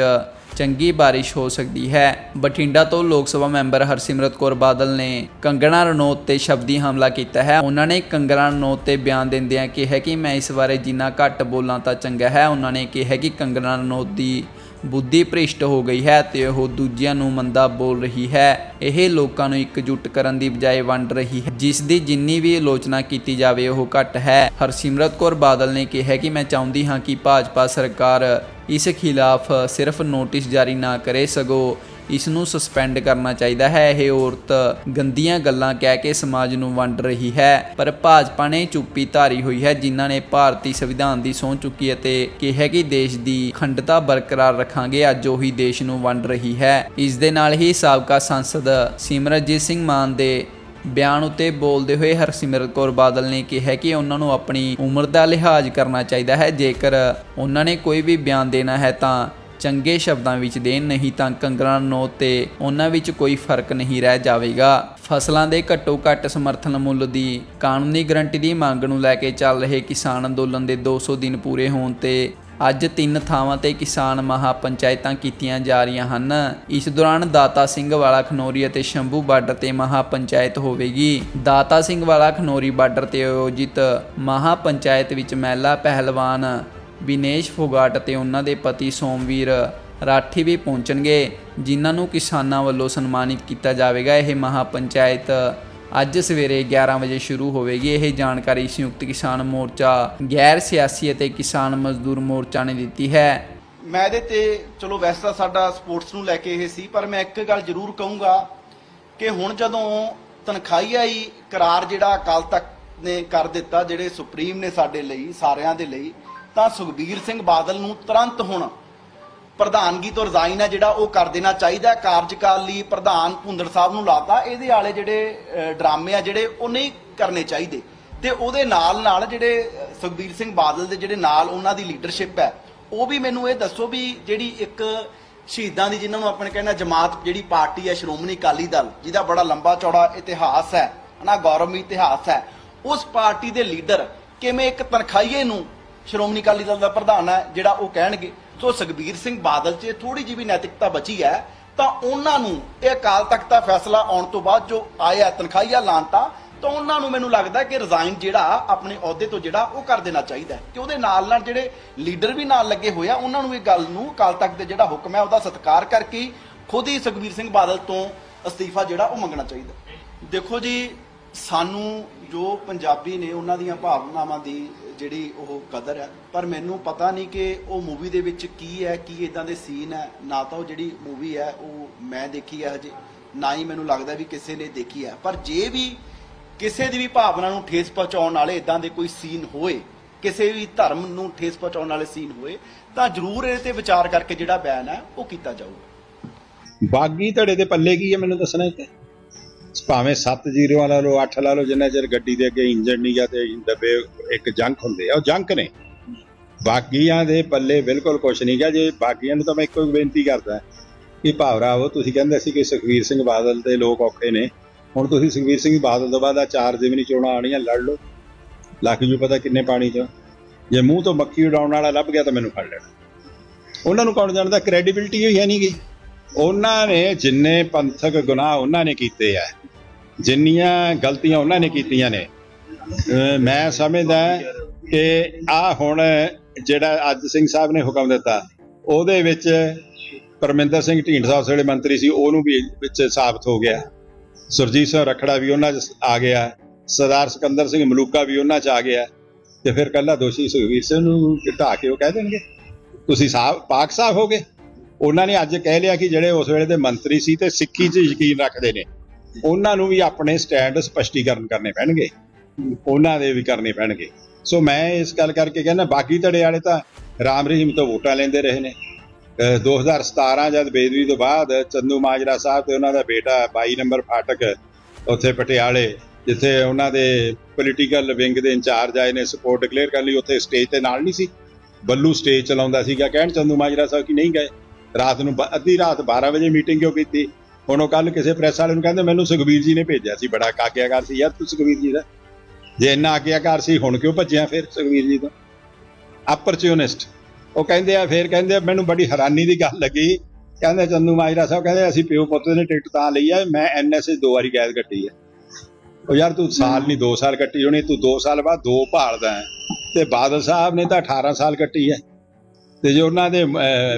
ਚੰਗੀ ਬਾਰਿਸ਼ ਹੋ ਸਕਦੀ ਹੈ। ਬਠਿੰਡਾ ਤੋਂ ਲੋਕ ਸਭਾ ਮੈਂਬਰ ਹਰਸਿਮਰਤ ਕੌਰ ਬਾਦਲ ਨੇ ਕੰਗਣਾ ਰਣੌਤ ਤੇ ਸ਼ਬਦੀ ਹਮਲਾ ਕੀਤਾ ਹੈ। ਉਹਨਾਂ ਨੇ ਕੰਗਣਾ ਰਣੌਤ ਤੇ ਬਿਆਨ ਦਿੰਦਿਆਂ ਕਿਹਾ ਕਿ ਮੈਂ ਇਸ ਬਾਰੇ ਜਿੰਨਾ ਘੱਟ ਬੋਲਾਂ ਤਾਂ ਚੰਗਾ ਹੈ। ਉਹਨਾਂ ਨੇ ਕਿਹਾ ਕਿ ਕੰਗਣਾ ਰਣੌਤ ਦੀ ਬੁੱਧੀ ਭ੍ਰਿਸ਼ਟ ਹੋ ਗਈ ਹੈ ਤੇ ਉਹ ਦੂਜਿਆਂ ਨੂੰ ਮੰਦਾ ਬੋਲ ਰਹੀ ਹੈ। ਇਹ ਲੋਕਾਂ ਨੂੰ ਇਕਜੁੱਟ ਕਰਨ ਦੀ ਬਜਾਏ ਵੰਡ ਰਹੀ ਹੈ। ਜਿਸ ਦੀ ਜਿੰਨੀ ਵੀ ਆਲੋਚਨਾ ਕੀਤੀ ਜਾਵੇ, ਉਹ ਘੱਟ ਹੈ। ਹਰਸਿਮਰਤ ਕੌਰ ਬਾਦਲ ਨੇ ਕਿਹਾ ਕਿ ਮੈਂ ਚਾਹੁੰਦੀ ਹਾਂ ਕਿ ਭਾਜਪਾ ਸਰਕਾਰ ਇਸ ਖਿਲਾਫ ਸਿਰਫ ਨੋਟਿਸ ਜਾਰੀ ਨਾ ਕਰੇ, ਸਗੋਂ ਇਸ ਨੂੰ ਸਸਪੈਂਡ ਕਰਨਾ ਚਾਹੀਦਾ ਹੈ। ਇਹ ਔਰਤ ਗੰਦੀਆਂ ਗੱਲਾਂ ਕਹਿ ਕੇ ਸਮਾਜ ਨੂੰ ਵੰਡ ਰਹੀ ਹੈ। ਪਰ ਭਾਜਪਾ ਨੇ ਚੁੱਪੀ ਧਾਰੀ ਹੋਈ ਹੈ, ਜਿਨ੍ਹਾਂ ਨੇ ਭਾਰਤੀ ਸੰਵਿਧਾਨ ਦੀ ਸਹੁੰ ਚੁੱਕੀ ਅਤੇ ਕਿਹਾ ਕਿ ਦੇਸ਼ ਦੀ ਅਖੰਡਤਾ ਬਰਕਰਾਰ ਰੱਖਾਂਗੇ। ਅੱਜ ਉਹੀ ਦੇਸ਼ ਨੂੰ ਵੰਡ ਰਹੀ ਹੈ। ਇਸ ਦੇ ਨਾਲ ਹੀ ਸਾਬਕਾ ਸੰਸਦ ਸਿਮਰਨਜੀਤ ਸਿੰਘ ਮਾਨ ਦੇ ਬਿਆਨ ਉਤੇ ਬੋਲਦੇ ਹੋਏ ਹਰਸਿਮਰਤ ਕੌਰ ਬਾਦਲ ਨੇ ਕਿਹਾ ਕਿ ਉਹਨਾਂ ਨੂੰ ਆਪਣੀ ਉਮਰ ਦਾ ਲਿਹਾਜ਼ ਕਰਨਾ ਚਾਹੀਦਾ ਹੈ। ਜੇਕਰ ਉਹਨਾਂ ਨੇ ਕੋਈ ਵੀ ਬਿਆਨ ਦੇਣਾ ਹੈ ਤਾਂ ਚੰਗੇ ਸ਼ਬਦਾਂ ਵਿੱਚ ਦੇਣ ਨਹੀਂ ਤਾਂ ਕੰਗਰਾਂ ਨੋਟ ਤੇ ਉਹਨਾਂ ਵਿੱਚ ਕੋਈ ਫ਼ਰਕ ਨਹੀਂ ਰਹਿ ਜਾਵੇਗਾ। ਫਸਲਾਂ ਦੇ ਘੱਟੋ ਘੱਟ ਸਮਰਥਨ ਮੁੱਲ ਦੀ ਕਾਨੂੰਨੀ ਗਰੰਟੀ ਦੀ ਮੰਗ ਨੂੰ ਲੈ ਕੇ ਚੱਲ ਰਹੇ ਕਿਸਾਨ ਅੰਦੋਲਨ ਦੇ 200 ਦਿਨ ਪੂਰੇ ਹੋਣ ਤੇ ਅੱਜ ਤਿੰਨ ਥਾਵਾਂ ਤੇ ਕਿਸਾਨ ਮਹਾ ਪੰਚਾਇਤਾਂ ਕੀਤੀਆਂ ਜਾ ਰਹੀਆਂ ਹਨ। ਇਸ ਦੌਰਾਨ ਦਾਤਾ ਸਿੰਘ ਵਾਲਾ ਖਨੋਰੀ ਅਤੇ ਸ਼ੰਭੂ ਬਾਰਡਰ ਤੇ ਮਹਾ ਪੰਚਾਇਤ ਹੋਵੇਗੀ। ਦਾਤਾ ਸਿੰਘ ਵਾਲਾ ਖਨੋਰੀ ਬਾਰਡਰ ਤੇ ਆਯੋਜਿਤ ਮਹਾ ਪੰਚਾਇਤ ਵਿੱਚ ਮਹਿਲਾ ਪਹਿਲਵਾਨ ਵਿਨੇਸ਼ ਫੋਗਾਟ ਅਤੇ ਉਹਨਾਂ ਦੇ ਪਤੀ ਸੋਮਵੀਰ ਰਾਠੀ ਵੀ ਪਹੁੰਚਣਗੇ, ਜਿਨ੍ਹਾਂ ਨੂੰ ਕਿਸਾਨਾਂ ਵੱਲੋਂ ਸਨਮਾਨਿਤ ਕੀਤਾ ਜਾਵੇਗਾ। ਇਹ ਮਹਾ ਪੰਚਾਇਤ ਅੱਜ ਸਵੇਰੇ 11 ਵਜੇ ਸ਼ੁਰੂ ਹੋਵੇਗੀ। ਇਹ ਜਾਣਕਾਰੀ ਸੰਯੁਕਤ ਕਿਸਾਨ ਮੋਰਚਾ, ਗੈਰ ਸਿਆਸੀ ਅਤੇ ਕਿਸਾਨ ਮਜ਼ਦੂਰ ਮੋਰਚਾ ਨੇ ਦਿੱਤੀ ਹੈ। ਮੈਂ ਇਹਦੇ ਤੇ, ਚਲੋ ਵੈਸੇ ਤਾਂ ਸਾਡਾ ਸਪੋਰਟਸ ਨੂੰ ਲੈ ਕੇ ਇਹ ਸੀ, ਪਰ ਮੈਂ ਇੱਕ ਗੱਲ ਜ਼ਰੂਰ ਕਹੂੰਗਾ ਕਿ ਹੁਣ ਜਦੋਂ ਤਨਖਾਹੀਆਈ ਕਰਾਰ ਜਿਹੜਾ ਅਕਾਲ ਤਖਤ ਨੇ ਕਰ ਦਿੱਤਾ, ਜਿਹੜੇ ਸੁਪਰੀਮ ਨੇ ਸਾਡੇ ਲਈ, ਸਾਰਿਆਂ ਦੇ ਲਈ ਤਾਂ ਸੁਖਬੀਰ ਸਿੰਘ ਬਾਦਲ ਨੂੰ ਤੁਰੰਤ ਹੁਣ ਪ੍ਰਧਾਨਗੀ ਤੋਂ ਰਿਜ਼ਾਈਨ ਹੈ ਜਿਹੜਾ ਉਹ ਕਰ ਦੇਣਾ ਚਾਹੀਦਾ ਹੈ। ਕਾਰਜਕਾਲੀ ਪ੍ਰਧਾਨ ਭੁੰਦੜ ਸਾਹਿਬ ਨੂੰ ਲਾਤਾ ਇਹਦੇ ਵਾਲੇ ਜਿਹੜੇ ਡਰਾਮੇ ਆ ਜਿਹੜੇ ਉਹ ਨਹੀਂ ਕਰਨੇ ਚਾਹੀਦੇ ਤੇ ਉਹਦੇ ਨਾਲ ਨਾਲ ਜਿਹੜੇ ਸੁਖਬੀਰ ਸਿੰਘ ਬਾਦਲ ਦੇ ਜਿਹੜੇ ਨਾਲ ਉਹਨਾਂ ਦੀ ਲੀਡਰਸ਼ਿਪ ਹੈ, ਉਹ ਵੀ ਮੈਨੂੰ ਇਹ ਦੱਸੋ ਵੀ ਜਿਹੜੀ ਇੱਕ ਸ਼ਹੀਦਾਂ ਦੀ ਜਿਨ੍ਹਾਂ ਨੂੰ ਆਪਣੇ ਕਹਿੰਦਾ ਜਮਾਤ ਜਿਹੜੀ ਪਾਰਟੀ ਹੈ, ਸ਼੍ਰੋਮਣੀ ਅਕਾਲੀ ਦਲ, ਜਿਹਦਾ ਬੜਾ ਲੰਬਾ ਚੌੜਾ ਇਤਿਹਾਸ ਹੈ, ਹਨਾ, ਗੌਰਵਮਈ ਇਤਿਹਾਸ ਹੈ, ਉਸ ਪਾਰਟੀ ਦੇ ਲੀਡਰ ਕਿਵੇਂ ਇੱਕ ਤਨਖਾਈਏ ਨੂੰ ਸ਼੍ਰੋਮਣੀ ਅਕਾਲੀ ਦਲ ਦਾ ਪ੍ਰਧਾਨ ਹੈ, ਜਿਹੜਾ ਉਹ ਕਹਿਣਗੇ, ਸੋ ਸੁਖਬੀਰ ਸਿੰਘ ਬਾਦਲ 'ਚ ਥੋੜੀ ਜਿਹੀ ਵੀ ਨੈਤਿਕਤਾ ਬਚੀ ਹੈ, ਤਾਂ ਉਹਨਾਂ ਨੂੰ ਇਹ ਅਕਾਲ ਤਖਤ ਦਾ ਫੈਸਲਾ ਆਉਣ ਤੋਂ ਬਾਅਦ ਜੋ ਆਇਆ ਤਨਖਾਹੀਆ ਲਾਂਤਾ ਤਾਂ ਉਹਨਾਂ ਨੂੰ ਮੈਨੂੰ ਲੱਗਦਾ ਕਿ ਰਿਜ਼ਾਈਨ ਜਿਹੜਾ ਆਪਣੇ ਅਹੁਦੇ ਤੋਂ ਜਿਹੜਾ ਉਹ ਕਰ ਦੇਣਾ ਚਾਹੀਦਾ ਕਿ ਉਹਦੇ ਨਾਲ ਨਾਲ ਜਿਹੜੇ ਲੀਡਰ ਵੀ ਨਾਲ ਲੱਗੇ ਹੋਏ ਆ, ਉਹਨਾਂ ਨੂੰ ਇਹ ਗੱਲ ਨੂੰ ਅਕਾਲ ਤਖਤ ਦੇ ਜਿਹੜਾ ਹੁਕਮ ਹੈ, ਉਹਦਾ ਸਤਿਕਾਰ ਕਰਕੇ ਖੁਦ ਹੀ ਸੁਖਬੀਰ ਸਿੰਘ ਬਾਦਲ ਤੋਂ ਅਸਤੀਫਾ ਜਿਹੜਾ ਉਹ ਮੰਗਣਾ ਚਾਹੀਦਾ ਦੇਖੋ ਜੀ, ਸਾਨੂੰ ਜੋ ਪੰਜਾਬੀ ਨੇ ਉਹਨਾਂ ਦੀਆਂ ਭਾਵਨਾਵਾਂ ਦੀ ਜਿਹੜੀ ਉਹ ਕਦਰ ਹੈ। ਪਰ ਮੈਨੂੰ ਪਤਾ ਨਹੀਂ ਕਿ ਉਹ ਮੂਵੀ ਦੇ ਵਿੱਚ ਕੀ ਹੈ, ਕੀ ਇਦਾਂ ਦੇ ਸੀਨ ਹੈ। ਨਾ ਤਾਂ ਉਹ ਜਿਹੜੀ ਮੂਵੀ ਹੈ, ਉਹ ਮੈਂ ਦੇਖੀ ਹੈ ਹਜੇ। ਨਾ ਹੀ ਮੈਨੂੰ ਲੱਗਦਾ ਵੀ ਕਿਸੇ ਨੇ ਦੇਖੀ ਹੈ। ਪਰ ਜੇ ਵੀ ਕਿਸੇ ਦੀ ਵੀ ਭਾਵਨਾ ਨੂੰ ਠੇਸ ਪਹੁੰਚਾਉਣ ਵਾਲੇ ਇਦਾਂ ਦੇ ਕੋਈ ਸੀਨ ਹੋਏ, ਕਿਸੇ ਵੀ ਧਰਮ ਨੂੰ ਠੇਸ ਪਹੁੰਚਾਉਣ ਵਾਲੇ ਸੀਨ ਹੋਏ, ਤਾਂ ਜ਼ਰੂਰ ਇਹਦੇ ਤੇ ਵਿਚਾਰ ਕਰਕੇ ਜਿਹੜਾ ਬੈਨ ਹੈ, ਉਹ ਕੀਤਾ ਜਾਊਗਾ। ਬਾਗੀ ਧੜੇ ਦੇ ਪੱਲੇ ਕੀ ਹੈ ਮੈਨੂੰ ਦੱਸਣਾ ਇੱਥੇ? ਭਾਵੇਂ 7 ਜ਼ੀਰੋ ਲਾ ਲਓ 8 ਲਾ ਲਓ, ਜਿੰਨਾ ਚਿਰ ਗੱਡੀ ਦੇ ਅੱਗੇ ਇੰਜਣ ਨਹੀਂ ਗਿਆ ਤੇ ਡੱਬੇ ਇੱਕ ਜੰਕ ਹੁੰਦੇ ਆ, ਉਹ ਜੰਕ ਨੇ। ਬਾਗੀਆਂ ਦੇ ਪੱਲੇ ਬਿਲਕੁਲ ਕੁਝ ਨਹੀਂ ਗਿਆ ਜੇ ਬਾਗੀਆਂ ਨੂੰ ਤਾਂ ਮੈਂ ਇੱਕੋ ਬੇਨਤੀ ਕਰਦਾ ਕਿ ਭਾਵਰਾ ਤੁਸੀਂ ਕਹਿੰਦੇ ਸੀ ਕਿ ਸੁਖਵੀਰ ਸਿੰਘ ਬਾਦਲ ਦੇ ਲੋਕ ਔਖੇ ਨੇ। ਹੁਣ ਤੁਸੀਂ ਸੁਖਵੀਰ ਸਿੰਘ ਬਾਦਲ ਤੋਂ ਬਾਅਦ ਆ ਚਾਰ ਜ਼ਿਮਨੀ ਚੋਣਾਂ ਆਣੀਆਂ ਲੜ ਲਓ। ਲੱਖ ਜੂ ਪਤਾ ਕਿੰਨੇ ਪਾਣੀ ਚ। ਜੇ ਮੂੰਹ ਤੋਂ ਮੱਖੀ ਉਡਾਉਣ ਵਾਲਾ ਲੱਭ ਗਿਆ ਤਾਂ ਮੈਨੂੰ ਫੜ ਲੈਣਾ। ਉਹਨਾਂ ਨੂੰ ਕੌਣ ਜਾਣਦਾ? ਕ੍ਰੈਡੀਬਿਲਟੀ ਹੋਈ ਹੈ ਨਹੀਂ ਗਈ ਉਹਨਾਂ ਨੇ ਜਿੰਨੇ ਪੰਥਕ ਗੁਨਾਹ ਉਹਨਾਂ ਨੇ ਕੀਤੇ ਆ ਜਿੰਨੀਆਂ ਗਲਤੀਆਂ ਉਹਨਾਂ ਨੇ ਕੀਤੀਆਂ ਨੇ ਮੈਂ ਸਮਝਦਾ ਕਿ ਆ ਹੁਣ ਜਿਹੜਾ ਅੱਜ ਸਿੰਘ ਸਾਹਿਬ ਨੇ ਹੁਕਮ ਦਿੱਤਾ, ਉਹਦੇ ਵਿੱਚ ਪਰਮਿੰਦਰ ਸਿੰਘ ਢੀਂਡਸਾ ਉਸ ਵੇਲੇ ਮੰਤਰੀ ਸੀ, ਉਹਨੂੰ ਵੀ ਵਿੱਚ ਸਾਬਤ ਹੋ ਗਿਆ। ਸੁਰਜੀਤ ਸਿੰਘ ਰਖੜਾ ਵੀ ਉਹਨਾਂ 'ਚ ਆ ਗਿਆ, ਸਰਦਾਰ ਸਿਕੰਦਰ ਸਿੰਘ ਮਲੂਕਾ ਵੀ ਉਹਨਾਂ 'ਚ ਆ ਗਿਆ, ਤੇ ਫਿਰ ਕੱਲਾ ਦੋਸ਼ੀ ਸੁਖਵੀਰ ਸਿੰਘ ਨੂੰ ਢਾ ਕੇ ਉਹ ਕਹਿ ਦੇਣਗੇ। ਤੁਸੀਂ ਸਾਹਿਬ ਪਾਕ ਸਾਹਿਬ ਹੋ ਗਏ। ਉਹਨਾਂ ਨੇ ਅੱਜ ਕਹਿ ਲਿਆ ਕਿ ਜਿਹੜੇ ਉਸ ਵੇਲੇ ਦੇ ਮੰਤਰੀ ਸੀ ਤੇ ਸਿੱਖੀ 'ਚ ਯਕੀਨ ਰੱਖਦੇ ਨੇ। ਉਹਨਾਂ ਨੂੰ ਵੀ ਆਪਣੇ ਸਟੈਂਡ ਸਪਸ਼ਟੀਕਰਨ ਕਰਨੇ ਪੈਣਗੇ। ਉਹਨਾਂ ਦੇ ਵੀ ਕਰਨੇ ਪੈਣਗੇ। ਸੋ ਮੈਂ ਇਸ ਗੱਲ ਕਰਕੇ ਕਹਿੰਦਾ ਬਾਕੀ ਧੜੇ ਵਾਲੇ ਤਾਂ ਰਾਮ ਰਹੀਮ ਤੋਂ ਵੋਟਾਂ ਲੈਂਦੇ ਰਹੇ ਨੇ। ਅਹ 2017 ਜਦ ਬੇਦਵੀ ਤੋਂ ਬਾਅਦ ਚੰਦੂ ਮਾਜਰਾ ਸਾਹਿਬ ਤੇ ਉਹਨਾਂ ਦਾ ਬੇਟਾ 22 ਨੰਬਰ ਫਾਟਕ ਉੱਥੇ ਪਟਿਆਲੇ, ਜਿੱਥੇ ਉਹਨਾਂ ਦੇ ਪੋਲੀਟੀਕਲ ਵਿੰਗ ਦੇ ਇੰਚਾਰਜ ਆਏ ਨੇ ਸਪੋਰਟ ਡਿਕਲੇਅਰ ਕਰ ਲਈ, ਉੱਥੇ ਸਟੇਜ ਤੇ ਨਾਲ ਨਹੀਂ ਸੀ। ਬੱਲੂ ਸਟੇਜ ਚਲਾਉਂਦਾ ਸੀਗਾ। ਕਹਿਣ ਚੰਦੂ ਮਾਜਰਾ ਸਾਹਿਬ ਕਿ ਨਹੀਂ ਗਏ। ਰਾਤ ਨੂੰ ਬ- ਅੱਧੀ ਰਾਤ 12 ਵਜੇ ਮੀਟਿੰਗ ਕਿਉਂ ਕੀਤੀ? ਹੁਣ ਉਹ ਕੱਲ ਕਿਸੇ ਪ੍ਰੈਸ ਵਾਲੇ ਨੂੰ ਕਹਿੰਦੇ ਮੈਨੂੰ ਸੁਖਬੀਰ ਜੀ ਨੇ ਭੇਜਿਆ ਸੀ ਬੜਾ ਕਾਗਿਆਕਾਰ ਸੀ। ਯਾਰ ਤੂੰ ਸੁਖਬੀਰ ਜੀ ਦਾ? ਜੇ ਇੰਨਾ ਆਗਿਆਕਾਰ ਸੀ ਹੁਣ ਕਿਉਂ ਭੱਜਿਆ ਫਿਰ ਸੁਖਬੀਰ ਜੀ ਤੋਂ? ਅਪਰਚੂਨਿਸਟ ਉਹ ਕਹਿੰਦੇ ਆ ਫਿਰ ਕਹਿੰਦੇ ਆ, ਮੈਨੂੰ ਬੜੀ ਹੈਰਾਨੀ ਦੀ ਗੱਲ ਲੱਗੀ। ਕਹਿੰਦੇ ਚੰਦੂ ਮਾਜਰਾ ਸਾਹਿਬ ਕਹਿੰਦੇ ਅਸੀਂ ਪਿਓ ਪੁੱਤ ਨੇ ਟਿਕਟ ਤਾਂ ਲਈ ਆ ਮੈਂ ਐਨਐਸਏ ਦੋ ਵਾਰੀ ਕੈਦ ਕੱਟੀ ਹੈ ਉਹ ਯਾਰ ਤੂੰ ਸਾਲ ਨਹੀਂ 2 ਸਾਲ ਕੱਟੀ ਹੋਣੀ ਤੂੰ 2 ਸਾਲ ਬਾਅਦ ਦੋ ਭਾਲਦਾ ਹੈ। ਤੇ ਬਾਦਲ ਸਾਹਿਬ ਨੇ ਤਾਂ 18 ਸਾਲ ਕੱਟੀ ਹੈ। ਤੇ ਜੇ ਉਹਨਾਂ ਦੇ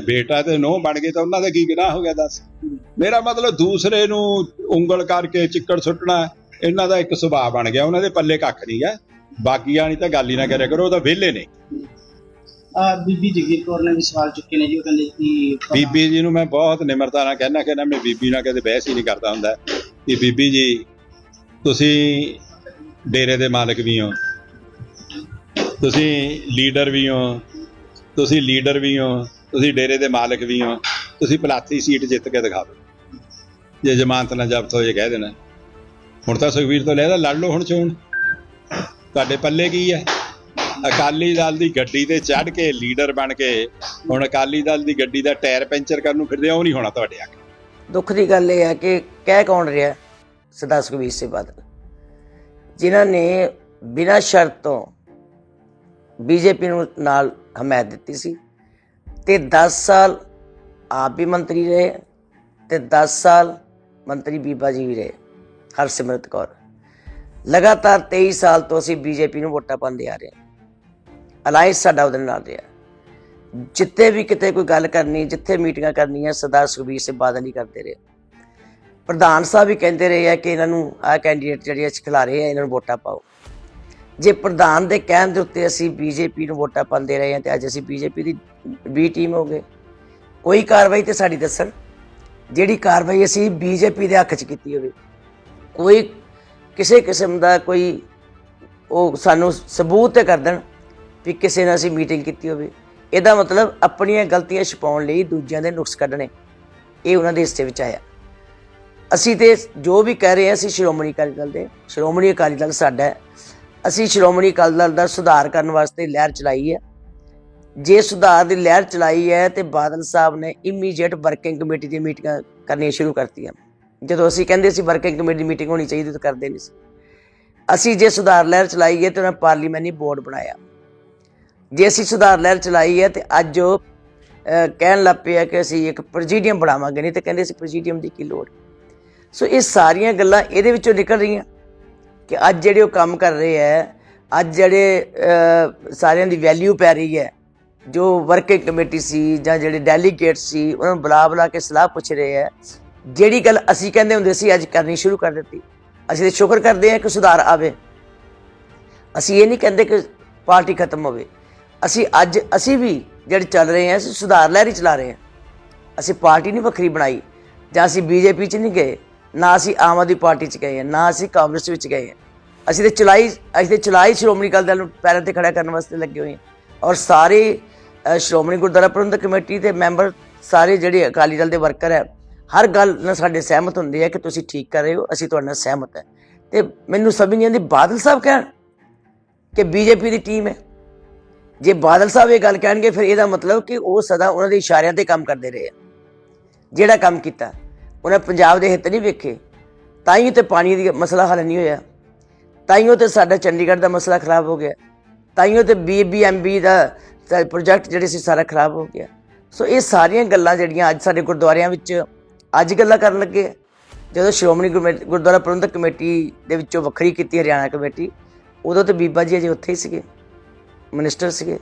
ਬੇਟਾ ਤੇ ਨੋਹ ਬਣ ਗਏ ਤਾਂ ਉਹਨਾਂ ਦਾ ਕੀ ਗੁਨਾਹ ਹੋ ਗਿਆ ਦੱਸ? ਮੇਰਾ ਮਤਲਬ ਦੂਸਰੇ ਨੂੰ ਉਂਗਲ ਕਰਕੇ ਚਿੱਕੜ ਸੁੱਟਣਾ ਇਹਨਾਂ ਦਾ ਇੱਕ ਸੁਭਾਅ ਬਣ ਗਿਆ ਉਹਨਾਂ ਦੇ ਪੱਲੇ ਕੱਖ ਨਹੀਂ ਹੈ। ਬਾਕੀਆਂ ਨਹੀਂ ਤਾਂ ਗੱਲ ਹੀ ਨਾ ਕਰਿਆ ਕਰੋ ਉਹ ਤਾਂ ਵਿਹਲੇ ਨੇ। ਆ ਬੀਬੀ ਜਗੀਰ ਕੌਰ ਨੇ ਵੀ ਸਵਾਲ ਚੁੱਕੇ ਨੇ ਜੀ ਉਹ ਕਹਿੰਦੇ ਕਿ ਬੀਬੀ ਜੀ ਨੂੰ ਮੈਂ ਬਹੁਤ ਨਿਮਰਤਾ ਨਾਲ ਕਹਿਣਾ ਕਿ ਨਾ ਮੈਂ ਬੀਬੀ ਨਾਲ ਕਦੇ ਬਹਿਸ ਹੀ ਨਹੀਂ ਕਰਦਾ ਹੁੰਦਾ। ਕਿ ਬੀਬੀ ਜੀ ਤੁਸੀਂ ਡੇਰੇ ਦੇ ਮਾਲਕ ਵੀ ਹੋ। ਤੁਸੀਂ ਲੀਡਰ ਵੀ ਹੋ। ਤੁਸੀਂ ਲੀਡਰ ਵੀ ਹੋ। ਤੁਸੀਂ ਡੇਰੇ ਦੇ ਮਾਲਕ ਵੀ ਹੋ। ਤੁਸੀਂ ਪਲਾਥੀ ਸੀਟ ਜਿੱਤ ਕੇ ਦਿਖਾ ਦਿਓ। ਜੇ ਜ਼ਮਾਨਤ ਨਾ ਜ਼ਬਤ ਹੋ ਕਹਿ ਦੇਣਾ। ਹੁਣ ਤਾਂ ਸੁਖਵੀਰ ਤੋਂ ਲੈਦਾ ਲੜ ਲਓ ਹੁਣ ਚੋਣ। ਤੁਹਾਡੇ ਪੱਲੇ ਕੀ ਹੈ? ਅਕਾਲੀ ਦਲ ਦੀ ਗੱਡੀ ਤੇ ਚੜ੍ਹ ਕੇ ਲੀਡਰ ਬਣ ਕੇ ਹੁਣ ਅਕਾਲੀ ਦਲ ਦੀ ਗੱਡੀ ਦਾ ਟਾਇਰ ਪੈਂਚਰ ਕਰਨ ਨੂੰ ਫਿਰਦੇ ਉਹ ਨਹੀਂ ਹੋਣਾ ਤੁਹਾਡੇ ਅੱਗੇ। ਦੁੱਖ ਦੀ ਗੱਲ ਇਹ ਹੈ ਕਿ ਕਹਿ ਕੌਣ ਰਿਹਾ ਸਰਦਾਰ ਸੁਖਬੀਰ ਸਿੰਘ ਬਾਦਲ। ਜਿਨ੍ਹਾਂ ਨੇ ਬਿਨਾਂ ਸ਼ਰਤ ਤੋਂ ਬੀਜੇਪੀ ਨੂੰ ਨਾਲ ਹਮਾਇਤ ਦਿੱਤੀ ਸੀ ਤੇ 10 ਸਾਲ ਆਪ ਵੀ ਮੰਤਰੀ ਰਹੇ ਤੇ 10 ਸਾਲ ਮੰਤਰੀ ਬੀਬਾ ਜੀ ਵੀ ਰਹੇ ਹਰਸਿਮਰਤ ਕੌਰ। ਲਗਾਤਾਰ 23 ਸਾਲ ਤੋਂ ਅਸੀਂ ਬੀਜੇਪੀ ਨੂੰ ਵੋਟਾਂ ਪਾਉਂਦੇ ਆ ਰਹੇ ਹਾਂ। ਅਲਾਈਅੰਸ ਸਾਡਾ ਉਹਦੇ ਨਾਲ ਰਿਹਾ। ਜਿੱਥੇ ਵੀ ਕਿਤੇ ਕੋਈ ਗੱਲ ਕਰਨੀ, ਜਿੱਥੇ ਮੀਟਿੰਗਾਂ ਕਰਨੀਆਂ, ਸਰਦਾਰ ਸੁਖਬੀਰ ਸਿੰਘ ਬਾਦਲ ਹੀ ਕਰਦੇ ਰਹੇ। ਪ੍ਰਧਾਨ ਸਾਹਿਬ ਵੀ ਕਹਿੰਦੇ ਰਹੇ ਆ ਕਿ ਇਹਨਾਂ ਨੂੰ ਆਹ ਕੈਂਡੀਡੇਟ ਜਿਹੜੇ ਅਸੀਂ ਖਿਲਾ ਰਹੇ ਆ, ਇਹਨਾਂ ਨੂੰ ਵੋਟਾਂ ਪਾਓ। ਜੇ ਪ੍ਰਧਾਨ ਦੇ ਕਹਿਣ ਦੇ ਉੱਤੇ ਅਸੀਂ ਬੀਜੇਪੀ ਨੂੰ ਵੋਟਾਂ ਪਾਉਂਦੇ ਰਹੇ ਆ, ਤੇ ਅੱਜ ਅਸੀਂ ਬੀਜੇਪੀ ਦੀ ਬੀ ਟੀਮ ਹੋ ਗਏ। ਕੋਈ ਕਾਰਵਾਈ ਤੇ ਸਾਡੀ ਦੱਸਣ। ਜਿਹੜੀ ਕਾਰਵਾਈ ਅਸੀਂ ਬੀਜੇਪੀ ਦੇ ਹੱਕ 'ਚ ਕੀਤੀ ਹੋਵੇ। ਕੋਈ ਕਿਸੇ ਕਿਸਮ ਦਾ ਕੋਈ ਉਹ ਸਾਨੂੰ ਸਬੂਤ ਤੇ ਕਰ ਦੇਣ ਵੀ ਕਿਸੇ ਨਾਲ ਅਸੀਂ ਮੀਟਿੰਗ ਕੀਤੀ ਹੋਵੇ। ਇਹਦਾ ਮਤਲਬ ਆਪਣੀਆਂ ਗਲਤੀਆਂ ਛੁਪਾਉਣ ਲਈ ਦੂਜਿਆਂ ਦੇ ਨੁਕਸ ਕੱਢਣੇ। ਇਹ ਉਹਨਾਂ ਦੇ ਹਿੱਸੇ ਵਿੱਚ ਆਇਆ। ਅਸੀਂ ਤੇ ਜੋ ਵੀ ਕਹਿ ਰਹੇ ਹਾਂ, ਅਸੀਂ ਸ਼੍ਰੋਮਣੀ ਅਕਾਲੀ ਦਲ ਦੇ, ਸ਼੍ਰੋਮਣੀ ਅਕਾਲੀ ਦਲ ਸਾਡਾ ਅਸੀਂ ਸ਼੍ਰੋਮਣੀ ਅਕਾਲੀ ਦਲ ਦਾ ਸੁਧਾਰ ਕਰਨ ਵਾਸਤੇ ਲਹਿਰ ਚਲਾਈ ਹੈ। ਜੇ ਸੁਧਾਰ ਦੀ ਲਹਿਰ ਚਲਾਈ ਹੈ ਤੇ ਬਾਦਲ ਸਾਹਿਬ ਨੇ ਇਮੀਡੀਏਟ ਵਰਕਿੰਗ ਕਮੇਟੀ ਦੀ ਮੀਟਿੰਗਾਂ ਕਰਨੀਆਂ ਸ਼ੁਰੂ ਕਰਤੀਆਂ। ਜਦੋਂ ਅਸੀਂ ਕਹਿੰਦੇ ਸੀ ਵਰਕਿੰਗ ਕਮੇਟੀ ਦੀ ਮੀਟਿੰਗ ਹੋਣੀ ਚਾਹੀਦੀ, ਤਾਂ ਕਰਦੇ ਨਹੀਂ ਸੀ। ਅਸੀਂ ਜੇ ਸੁਧਾਰ ਲਹਿਰ ਚਲਾਈ ਹੈ ਤੇ ਉਹਨਾਂ ਪਾਰਲੀਮੈਂਟਰੀ ਬੋਰਡ ਬਣਾਇਆ। ਜੇ ਅਸੀਂ ਸੁਧਾਰ ਲਹਿਰ ਚਲਾਈ ਹੈ ਤੇ ਅੱਜ ਉਹ ਕਹਿਣ ਲੱਗ ਪਏ ਆ ਕਿ ਅਸੀਂ ਇੱਕ ਪ੍ਰੈਜ਼ੀਡੀਅਮ ਬਣਾਵਾਂਗੇ, ਨਹੀਂ ਤੇ ਕਹਿੰਦੇ ਅਸੀਂ ਪ੍ਰੈਜ਼ੀਡੀਅਮ ਦੀ ਕੀ ਲੋੜ। ਸੋ ਇਹ ਸਾਰੀਆਂ ਗੱਲਾਂ ਇਹਦੇ ਵਿੱਚੋਂ ਨਿਕਲ ਰਹੀਆਂ ਕਿ ਅੱਜ ਜਿਹੜੇ ਉਹ ਕੰਮ ਕਰ ਰਹੇ ਹੈ, ਅੱਜ ਜਿਹੜੇ ਸਾਰਿਆਂ ਦੀ ਵੈਲਿਊ ਪੈ ਰਹੀ ਹੈ ਜੋ ਵਰਕਿੰਗ ਕਮੇਟੀ ਸੀ ਜਾਂ ਜਿਹੜੇ ਡੈਲੀਗੇਟ ਸੀ, ਉਹਨਾਂ ਨੂੰ ਬੁਲਾ ਬੁਲਾ ਕੇ ਸਲਾਹ ਪੁੱਛ ਰਹੇ ਹੈ। ਜਿਹੜੀ ਗੱਲ ਅਸੀਂ ਕਹਿੰਦੇ ਹੁੰਦੇ ਸੀ, ਅੱਜ ਕਰਨੀ ਸ਼ੁਰੂ ਕਰ ਦਿੱਤੀ। ਅਸੀਂ ਤੇ ਸ਼ੁਕਰ ਕਰਦੇ ਹਾਂ ਕਿ ਸੁਧਾਰ ਆਵੇ। ਅਸੀਂ ਇਹ ਨਹੀਂ ਕਹਿੰਦੇ ਕਿ ਪਾਰਟੀ ਖਤਮ ਹੋਵੇ। ਅਸੀਂ ਅੱਜ, ਅਸੀਂ ਵੀ ਜਿਹੜੇ ਚੱਲ ਰਹੇ ਹਾਂ, ਅਸੀਂ ਸੁਧਾਰ ਲਹਿਰੀ ਚਲਾ ਰਹੇ ਹਾਂ। ਅਸੀਂ ਪਾਰਟੀ ਨਹੀਂ ਵੱਖਰੀ ਬਣਾਈ, ਜਾਂ ਅਸੀਂ ਬੀਜੇਪੀ 'ਚ ਨਹੀਂ ਗਏ, ਨਾ ਅਸੀਂ ਆਮ ਆਦਮੀ ਪਾਰਟੀ 'ਚ ਗਏ ਹਾਂ, ਨਾ ਅਸੀਂ ਕਾਂਗਰਸ ਵਿੱਚ ਗਏ ਹਾਂ। ਅਸੀਂ ਤੇ ਚਲਾਈ, ਅਸੀਂ ਤੇ ਚਲਾਈ ਸ਼੍ਰੋਮਣੀ ਅਕਾਲੀ ਦਲ ਨੂੰ ਪੈਰਾਂ ਤੇ ਖੜਾ ਕਰਨ ਵਾਸਤੇ ਲੱਗੇ ਹੋਏ ਹਾਂ। ਔਰ ਸਾਰੇ ਸ਼੍ਰੋਮਣੀ ਗੁਰਦੁਆਰਾ ਪ੍ਰਬੰਧਕ ਕਮੇਟੀ ਦੇ ਮੈਂਬਰ ਸਾਰੇ ਜਿਹੜੇ ਅਕਾਲੀ ਦਲ ਦੇ ਵਰਕਰ ਹੈ, ਹਰ ਗੱਲ ਨਾਲ ਸਾਡੇ ਸਹਿਮਤ ਹੁੰਦੇ ਆ ਕਿ ਤੁਸੀਂ ਠੀਕ ਕਰ ਰਹੇ ਹੋ, ਅਸੀਂ ਤੁਹਾਡੇ ਨਾਲ ਸਹਿਮਤ ਹੈ। ਤੇ ਮੈਨੂੰ ਸਮਝ ਨਹੀਂ ਬਾਦਲ ਸਾਹਿਬ ਕਹਿਣ ਕਿ ਬੀਜੇਪੀ ਦੀ ਟੀਮ ਹੈ। ਜੇ ਬਾਦਲ ਸਾਹਿਬ ਇਹ ਗੱਲ ਕਹਿਣਗੇ, ਫਿਰ ਇਹਦਾ ਮਤਲਬ ਕਿ ਉਹ ਸਦਾ ਉਹਨਾਂ ਦੇ ਇਸ਼ਾਰਿਆਂ ਤੇ ਕੰਮ ਕਰਦੇ ਰਹੇ ਆ। ਜਿਹੜਾ ਕੰਮ ਕੀਤਾ, ਉਹਨੇ ਪੰਜਾਬ ਦੇ ਹਿੱਤ ਨਹੀਂ ਵੇਖੇ ਤਾਂ ਹੀ ਤੇ ਪਾਣੀ ਦੀ ਮਸਲਾ ਹੱਲ ਨਹੀਂ ਹੋਇਆ। ਤਾਂ ਹੀ ਤੇ ਸਾਡਾ ਚੰਡੀਗੜ੍ਹ ਦਾ ਮਸਲਾ ਖਰਾਬ ਹੋ ਗਿਆ। ਤਾਂ ਹੀ ਤੇ ਬੀਬੀਐਮਬੀ ਦਾ ਪ੍ਰੋਜੈਕਟ ਜਿਹੜੇ ਸੀ ਸਾਰਾ ਖਰਾਬ ਹੋ ਗਿਆ। ਸੋ ਇਹ ਸਾਰੀਆਂ ਗੱਲਾਂ ਜਿਹੜੀਆਂ ਅੱਜ ਸਾਡੇ ਗੁਰਦੁਆਰਿਆਂ ਵਿੱਚ ਅੱਜ ਗੱਲਾਂ ਕਰਨ ਲੱਗੇ ਜਦੋਂ ਸ਼੍ਰੋਮਣੀ ਗੁਰਮੇ- ਗੁਰਦੁਆਰਾ ਪ੍ਰਬੰਧਕ ਕਮੇਟੀ ਦੇ ਵਿੱਚੋਂ ਵੱਖਰੀ ਕੀਤੀ ਹਰਿਆਣਾ ਕਮੇਟੀ, ਉਦੋਂ ਤੇ ਬੀਬਾ ਜੀ ਅਜੇ ਉੱਥੇ ਹੀ ਸੀਗੇ ਮਿਨਿਸਟਰ ਸੀਗੇ।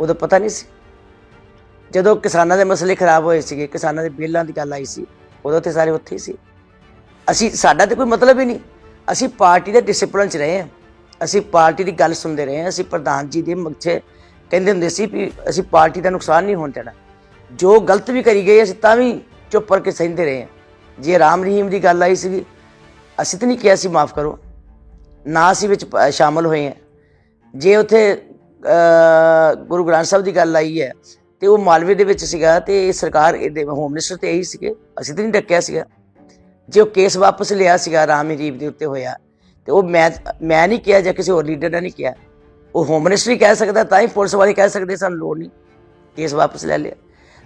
ਉਦੋਂ ਪਤਾ ਨਹੀਂ ਸੀ। ਜਦੋਂ ਕਿਸਾਨਾਂ ਦੇ ਮਸਲੇ ਖਰਾਬ ਹੋਏ ਸੀਗੇ, ਕਿਸਾਨਾਂ ਦੇ ਬਿੱਲਾਂ ਦੀ ਗੱਲ ਆਈ ਸੀ, ਉਦੋਂ ਤੇ ਸਾਰੇ ਉੱਥੇ ਹੀ ਸੀ। ਅਸੀਂ, ਸਾਡਾ ਤੇ ਕੋਈ ਮਤਲਬ ਹੀ ਨਹੀਂ। ਅਸੀਂ ਪਾਰਟੀ ਦੇ ਡਿਸਪਲਿਨ 'ਚ ਰਹੇ ਹਾਂ। ਅਸੀਂ ਪਾਰਟੀ ਦੀ ਗੱਲ ਸੁਣਦੇ ਰਹੇ ਹਾਂ। ਅਸੀਂ ਪ੍ਰਧਾਨ ਜੀ ਦੇ ਮੱਥੇ ਕਹਿੰਦੇ ਹੁੰਦੇ ਸੀ ਵੀ ਅਸੀਂ ਪਾਰਟੀ ਦਾ ਨੁਕਸਾਨ ਨਹੀਂ ਹੋਣ ਦੇਣਾ। ਜੋ ਗਲਤ ਵੀ ਕਰੀ ਗਏ ਅਸੀਂ ਤਾਂ ਵੀ ਚੁੱਪ ਕਰਕੇ ਸਹਿੰਦੇ ਰਹੇ ਹਾਂ। ਜੇ ਰਾਮ ਰਹੀਮ ਦੀ ਗੱਲ ਆਈ ਸੀਗੀ, ਅਸੀਂ ਤਾਂ ਨਹੀਂ ਕਿਹਾ ਸੀ ਮਾਫ ਕਰੋ। ਨਾ ਅਸੀਂ ਵਿੱਚ ਪ- ਸ਼ਾਮਲ ਹੋਏ ਹਾਂ। ਜੇ ਉੱਥੇ ਗੁਰੂ ਗ੍ਰੰਥ ਸਾਹਿਬ ਦੀ ਗੱਲ ਆਈ ਹੈ ਤੇ ਉਹ ਮਾਲਵੇ ਦੇ ਵਿੱਚ ਸੀਗਾ ਤੇ ਇਹ ਸਰਕਾਰ ਇਹਦੇ ਹੋਮ ਮਿਨਿਸਟਰ ਤੇ ਇਹੀ ਸੀਗੇ, ਅਸੀਂ ਤਾਂ ਨਹੀਂ ਡੱਕਿਆ ਸੀਗਾ। ਜੇ ਉਹ ਕੇਸ ਵਾਪਸ ਲਿਆ ਸੀਗਾ ਰਾਮ ਰਹੀਮ ਦੇ ਉੱਤੇ ਹੋਇਆ, ਤੇ ਉਹ ਮੈਂ ਮੈਂ ਨਹੀਂ ਕਿਹਾ ਜਾਂ ਕਿਸੇ ਹੋਰ ਲੀਡਰ ਨੇ ਨਹੀਂ ਕਿਹਾ। ਉਹ ਹੋਮ ਮਿਨਿਸਟਰ ਕਹਿ ਸਕਦਾ, ਤਾਂ ਹੀ ਪੁਲਿਸ ਵਾਲੇ ਕਹਿ ਸਕਦੇ ਸਾਨੂੰ ਲੋੜ ਨਹੀਂ, ਕੇਸ ਵਾਪਸ ਲੈ ਲਿਆ।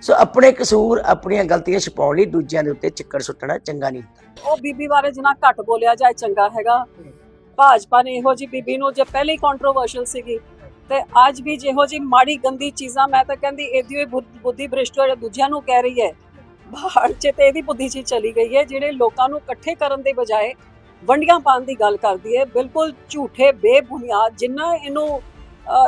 ਸੋ ਆਪਣੇ ਕਸੂਰ, ਆਪਣੀਆਂ ਗਲਤੀਆਂ ਛੁਪਾਉਣ ਲਈ ਦੂਜਿਆਂ ਦੇ ਉੱਤੇ ਚਿੱਕੜ ਸੁੱਟਣਾ ਚੰਗਾ ਨਹੀਂ ਹੁੰਦਾ। ਉਹ ਬੀਬੀ ਬਾਰੇ ਜਿੰਨਾ ਘੱਟ ਬੋਲਿਆ ਜਾਏ ਚੰਗਾ ਹੈਗਾ। ਭਾਜਪਾ ਨੇ ਇਹੋ ਜੀ ਬੀਬੀ ਨੂੰ ਜੇ ਪਹਿਲੇ ਕੰਟਰੋਵਰਸ਼ਲ ਸੀਗੀ, ਤੇ ਅੱਜ ਵੀ ਜਿਹੋ ਜੀ ਮਾੜੀ ਗੰਦੀ ਚੀਜ਼ਾਂ, ਮੈਂ ਤਾਂ ਕਹਿੰਦੀ ਇਹਦੀ ਹੋਈ ਬੁੱਧੀ ਭ੍ਰਿਸ਼ਟ ਹੋਇਆ ਦੂਜਿਆਂ ਨੂੰ ਕਹਿ ਰਹੀ ਹੈ। ਬਾਹਰ ਚ ਤੇ ਇਹਦੀ ਬੁੱਧੀ ਚ ਚਲੀ ਗਈ ਹੈ, ਜਿਹੜੇ ਲੋਕਾਂ ਨੂੰ ਇਕੱਠੇ ਕਰਨ ਦੇ ਬਜਾਏ ਵੰਡੀਆਂ ਪਾਉਣ ਦੀ ਗੱਲ ਕਰਦੀ ਹੈ। ਬਿਲਕੁਲ ਝੂਠੇ, ਬੇਬੁਨਿਆਦ ਜਿੰਨਾ ਇਹਨੂੰ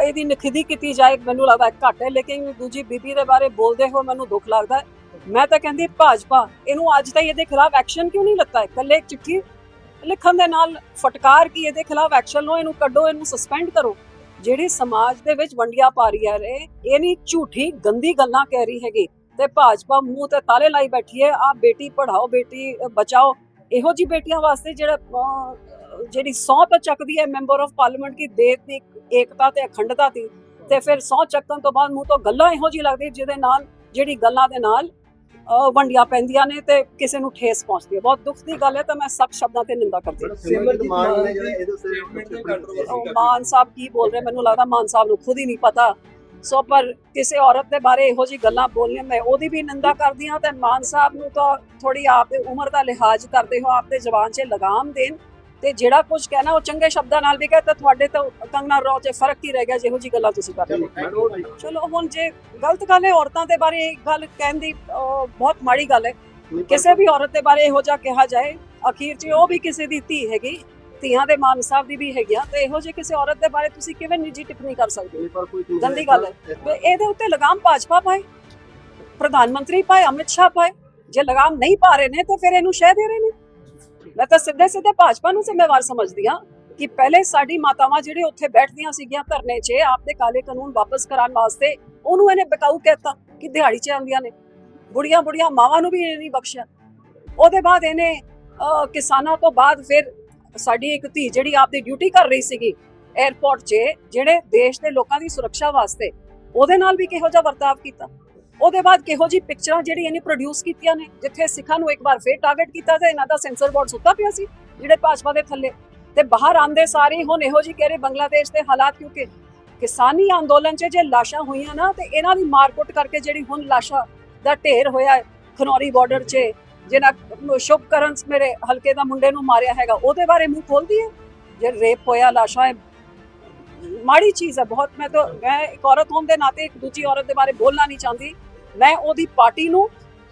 ਇਹਦੀ ਨਖਿਦੀ ਕੀਤੀ ਜਾਏ, ਮੈਨੂੰ ਲੱਗਦਾ ਘੱਟ ਹੈ। ਲੇਕਿਨ ਦੂਜੀ ਬੀਬੀ ਦੇ ਬਾਰੇ ਬੋਲਦੇ ਹੋਏ ਮੈਨੂੰ ਦੁੱਖ ਲੱਗਦਾ ਮੈਂ ਤਾਂ ਕਹਿੰਦੀ ਭਾਜਪਾ, ਇਹਨੂੰ ਅੱਜ ਤਾਈਂ ਇਹਦੇ ਖਿਲਾਫ ਐਕਸ਼ਨ ਕਿਉਂ ਨਹੀਂ ਲੱਤਾ? ਇਕੱਲੇ ਚਿੱਠੀ ਲਿਖਣ ਦੇ ਨਾਲ ਫਟਕਾਰ ਕੀ ਇਹਦੇ ਖਿਲਾਫ ਐਕਸ਼ਨ ਲਓ, ਇਹਨੂੰ ਕੱਢੋ, ਇਹਨੂੰ ਸਸਪੈਂਡ ਕਰੋ? ਜਿਹੜੀ ਸਮਾਜ ਦੇ ਵਿੱਚ ਵੰਡੀਆਂ ਪਾ ਰਹੀ ਹੈ, ਇਹ ਨਹੀਂ ਝੂਠੀ, ਗੰਦੀ ਗੱਲਾਂ ਕਹਿ ਰਹੀ ਹੈਗੀ। ਤੇ ਭਾਜਪਾ ਮੂੰਹ ਤੇ ਤਾਲੇ ਲਾਈ ਬੈਠੀ ਹੈ ਆ ਬੇਟੀ ਪੜਾਓ ਬੇਟੀ ਬਚਾਓ। ਇਹੋ ਜੀ ਬੇਟੀਆਂ ਵਾਸਤੇ ਜਿਹੜਾ ਜਿਹੜੀ ਤਾਂ ਚੱਕਦੀ ਹੈ ਮੈਂਬਰ ਆਫ ਪਾਰਲੀਮੈਂਟ ਦੀ ਦੇਸ਼ ਦੀ ਏਕਤਾ ਤੇ ਅਖੰਡਤਾ ਦੀ ਤੇ ਫਿਰ ਸਹੁੰ ਚੱਕਣ ਤੋਂ ਬਾਅਦ ਮੂੰਹ ਤੋਂ ਗੱਲਾਂ ਇਹੋ ਜੀ ਲੱਗਦੀ ਜਿਹਦੇ ਨਾਲ ਜਿਹੜੀ ਗੱਲਾਂ ਦੇ ਨਾਲ ਵੰਡੀਆਂ ਪੈਂਦੀਆਂ ਨੇ ਤੇ ਕਿਸੇ ਨੂੰ ਠੇਸ ਪਹੁੰਚਦੀ ਹੈ। ਬਹੁਤ ਦੁੱਖ ਦੀ ਗੱਲ ਹੈ ਤਾਂ ਮੈਂ ਸਖਤ ਸ਼ਬਦਾਂ ਤੇ ਨਿੰਦਾ ਕਰਦੀ ਹਾਂ। ਸਿਮਰਜੀਤ ਮਾਨ ਨੇ ਜਿਹੜਾ ਇਹਦੇ ਉੱਤੇ ਉਹ ਮਾਨ ਸਾਹਿਬ ਕੀ ਬੋਲ ਰਹੇ? ਮੈਨੂੰ ਲੱਗਦਾ ਮਾਨ ਸਾਹਿਬ ਨੂੰ ਖੁਦ ਹੀ ਨਹੀਂ ਪਤਾ ਸੋ ਪਰ ਕਿਸੇ ਔਰਤ ਦੇ ਬਾਰੇ ਇਹੋ ਜੀ ਗੱਲਾਂ ਬੋਲਣੀਆਂ ਮੈਂ ਉਹਦੀ ਵੀ ਨਿੰਦਾ ਕਰਦੀ ਹਾਂ ਤੇ ਮਾਨ ਸਾਹਿਬ ਨੂੰ ਤਾਂ ਥੋੜੀ ਆਪ ਦੇ ਉਮਰ ਦਾ ਲਿਹਾਜ਼ ਕਰਦੇ ਹੋ ਆਪ ਦੇ ਜ਼ਬਾਨ 'ਚ ਲਗਾਮ ਦੇਣ ਤੇ ਜਿਹੜਾ ਕੁਝ ਕਹਿਣਾ ਉਹ ਚੰਗੇ ਸ਼ਬਦਾਂ ਨਾਲ ਵੀ ਕਹੇ ਤਾਂ ਤੁਹਾਡੇ ਤੋਂ ਕੰਗਨਾ ਰੌ 'ਚ ਫ਼ਰਕ ਕੀ ਰਹਿ ਗਿਆ ਜਿਹੋ ਜੀ ਗੱਲਾਂ ਤੁਸੀਂ ਕਰਦੇ ਹੋ। ਚਲੋ ਹੁਣ ਜੇ ਗਲਤ ਗੱਲ ਹੈ ਔਰਤਾਂ ਦੇ ਬਾਰੇ ਗੱਲ ਕਹਿਣ ਦੀ ਬਹੁਤ ਮਾੜੀ ਗੱਲ ਹੈ। ਕਿਸੇ ਵੀ ਔਰਤ ਦੇ ਬਾਰੇ ਇਹੋ ਜਿਹਾ ਕਿਹਾ ਜਾਏ ਅਖੀਰ 'ਚ ਉਹ ਵੀ ਕਿਸੇ ਦੀ ਧੀ ਹੈਗੀ। ਧੀਆਂ ਦੇ ਮਾਨ ਸਾਹਿਬ ਦੀ ਵੀ ਹੈਗੀ ਆ ਤੇ ਇਹੋ ਜਿਹੇ ਕਿਸੇ ਔਰਤ ਦੇ ਬਾਰੇ ਤੁਸੀਂ ਕਿਵੇਂ ਨਿੱਜੀ ਟਿੱਪਣੀ ਕਰ ਸਕਦੇ ਹੋ? ਗੰਦੀ ਗੱਲ ਹੈ। ਇਹਦੇ ਉੱਤੇ ਲਗਾਮ ਭਾਜਪਾ ਪਾਏ ਪ੍ਰਧਾਨ ਮੰਤਰੀ ਪਾਏ ਅਮਿਤ ਸ਼ਾਹ ਪਾਏ। ਜੇ ਲਗਾਮ ਨਹੀਂ ਪਾ ਰਹੇ ਨੇ ਤਾਂ ਫਿਰ ਇਹਨੂੰ ਸ਼ਹਿ ਦੇ ਰਹੇ ਨੇ। ਮੈਂ ਤਾਂ ਸਿੱਧੇ ਸਿੱਧੇ ਭਾਜਪਾ ਨੂੰ ਜ਼ਿੰਮੇਵਾਰ ਸਮਝਦੀ ਹਾਂ ਕਿ ਪਹਿਲੇ ਸਾਡੀ ਮਾਤਾਵਾਂ ਜਿਹੜੇ ਉੱਥੇ ਬੈਠਦੀਆਂ ਸੀਗੀਆਂ ਧਰਨੇ 'ਚ ਆਪਦੇ ਕਾਲੇ ਕਾਨੂੰਨ ਵਾਪਸ ਕਰਾਉਣ ਵਾਸਤੇ ਉਹਨੂੰ ਇਹਨੇ ਬਕਾਊ ਕਹਿਤਾ ਕਿ ਦਿਹਾੜੀ 'ਚ ਆਉਂਦੀਆਂ ਨੇ। ਬੁੜੀਆਂ ਬੁੜੀਆਂ ਮਾਵਾਂ ਨੂੰ ਵੀ ਇਹ ਨਹੀਂ ਬਖਸ਼ਿਆ। ਉਹਦੇ ਬਾਅਦ ਇਹਨੇ ਕਿਸਾਨਾਂ ਤੋਂ ਬਾਅਦ ਫਿਰ ਸਾਡੀ ਇੱਕ ਧੀ ਜਿਹੜੀ ਆਪਦੀ ਡਿਊਟੀ ਕਰ ਰਹੀ ਸੀਗੀ 에ਅਰਪੋਰਟ 'ਚ, ਜਿਹੜੇ ਦੇਸ਼ ਦੇ ਲੋਕਾਂ ਦੀ ਸੁਰੱਖਿਆ ਵਾਸਤੇ, ਉਹਦੇ ਨਾਲ ਵੀ ਕਿਹੋ ਜਿਹਾ ਵਰਤਾਵ ਕੀਤਾ? ਉਹਦੇ ਬਾਅਦ ਕਿਹੋ ਜੀ ਪਿਕਚਰਾਂ ਜਿਹੜੀ ਇਹਨੇ ਪ੍ਰੋਡਿਊਸ ਕੀਤੀਆਂ ਨੇ, ਜਿੱਥੇ ਸਿੱਖਾਂ ਨੂੰ ਇੱਕ ਵਾਰ ਫੇਰ ਟਾਰਗੇਟ ਕੀਤਾ ਤੇ ਇਹਨਾਂ ਦਾ ਸੈਂਸਰ ਬੋਰਡ ਸੁੱਤਾ ਪਿਆ ਸੀ, ਜਿਹੜੇ ਭਾਜਪਾ ਦੇ ਥੱਲੇ? ਤੇ ਬਾਹਰ ਆਂਦੇ ਸਾਰੇ ਹੁਣ ਇਹੋ ਜੀ ਕਹਿ ਰਹੇ ਬੰਗਲਾਦੇਸ਼ ਦੇ ਹਾਲਾਤ, ਕਿਉਂਕਿ ਕਿਸਾਨੀ ਅੰਦੋਲਨ 'ਚ ਜੇ ਲਾਸ਼ਾਂ ਹੋਈਆਂ ਨਾ, ਤੇ ਇਹਨਾਂ ਦੀ ਮਾਰਕੁੱਟ ਕਰਕੇ ਜਿਹੜੀ ਹੁਣ ਲਾਸ਼ਾਂ ਦਾ ਢੇਰ ਹੋਇਆ ਖਨੌਰੀ ਬਾਰਡਰ 'ਚ ਜਿਹਨਾਂ ਸ਼ੁਭਕਰਨ ਮੇਰੇ ਹਲਕੇ ਦਾ ਮੁੰਡੇ ਨੂੰ ਮਾਰਿਆ ਹੈਗਾ, ਉਹਦੇ ਬਾਰੇ ਮੂੰਹ ਖੋਲਦੀ ਹੈ? ਜੇ ਰੇਪ ਹੋਇਆ, ਲਾਸ਼ਾਂ ਮਾੜੀ ਚੀਜ਼ ਹੈ ਬਹੁਤ। ਮੈਂ ਤਾਂ, ਮੈਂ ਇੱਕ ਔਰਤ ਹੋਣ ਦੇ ਨਾਤੇ ਇੱਕ ਦੂਜੀ ਔਰਤ ਦੇ ਬਾਰੇ ਬੋਲਣਾ ਨਹੀਂ ਚਾਹੁੰਦੀ। ਮੈਂ ਉਹਦੀ ਪਾਰਟੀ ਨੂੰ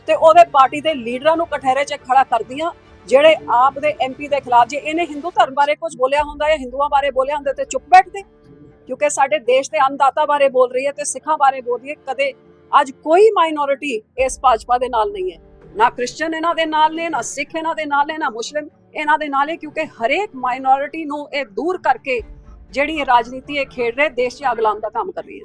ਤੇ ਉਹਦੇ ਪਾਰਟੀ ਦੇ ਲੀਡਰਾਂ ਨੂੰ ਕਠਹਿਰੇ 'ਚ ਖੜਾ ਕਰਦੀ ਹਾਂ, ਜਿਹੜੇ ਆਪ ਦੇ ਐਮਪੀ ਦੇ ਖਿਲਾਫ, ਜੇ ਇਹਨੇ ਹਿੰਦੂ ਧਰਮ ਬਾਰੇ ਕੁਝ ਬੋਲਿਆ ਹੁੰਦਾ ਜਾਂ ਹਿੰਦੂਆਂ ਬਾਰੇ ਬੋਲਿਆ ਹੁੰਦਾ ਤੇ ਚੁੱਪ ਬੈਠਦੇ। ਕਿਉਂਕਿ ਸਾਡੇ ਦੇਸ਼ ਦੇ ਅੰਨਦਾਤਾ ਬਾਰੇ ਬੋਲ ਰਹੀ ਹੈ ਤੇ ਸਿੱਖਾਂ ਬਾਰੇ ਬੋਲ ਰਹੀ ਹੈ, ਕਦੇ ਅੱਜ ਕੋਈ ਮਾਈਨੋਰਿਟੀ ਇਸ ਭਾਜਪਾ ਦੇ ਨਾਲ ਨਹੀਂ ਹੈ। ਨਾ ਕ੍ਰਿਸਚੀਅਨ ਇਹਨਾਂ ਦੇ ਨਾਲ ਨੇ, ਨਾ ਸਿੱਖ ਇਹਨਾਂ ਦੇ ਨਾਲ ਨੇ, ਨਾ ਮੁਸਲਿਮ ਇਹਨਾਂ ਦੇ ਨਾਲ ਹੈ ਕਿਉਂਕਿ ਹਰੇਕ ਮਾਈਨੋਰਿਟੀ ਨੂੰ ਇਹ ਦੂਰ ਕਰਕੇ ਜਿਹੜੀ ਇਹ ਰਾਜਨੀਤੀ ਇਹ ਖੇਡ ਰਹੇ, ਦੇਸ਼ 'ਚ ਅਗਲਾਮ ਦਾ ਕੰਮ ਕਰ ਰਹੀ ਹੈ।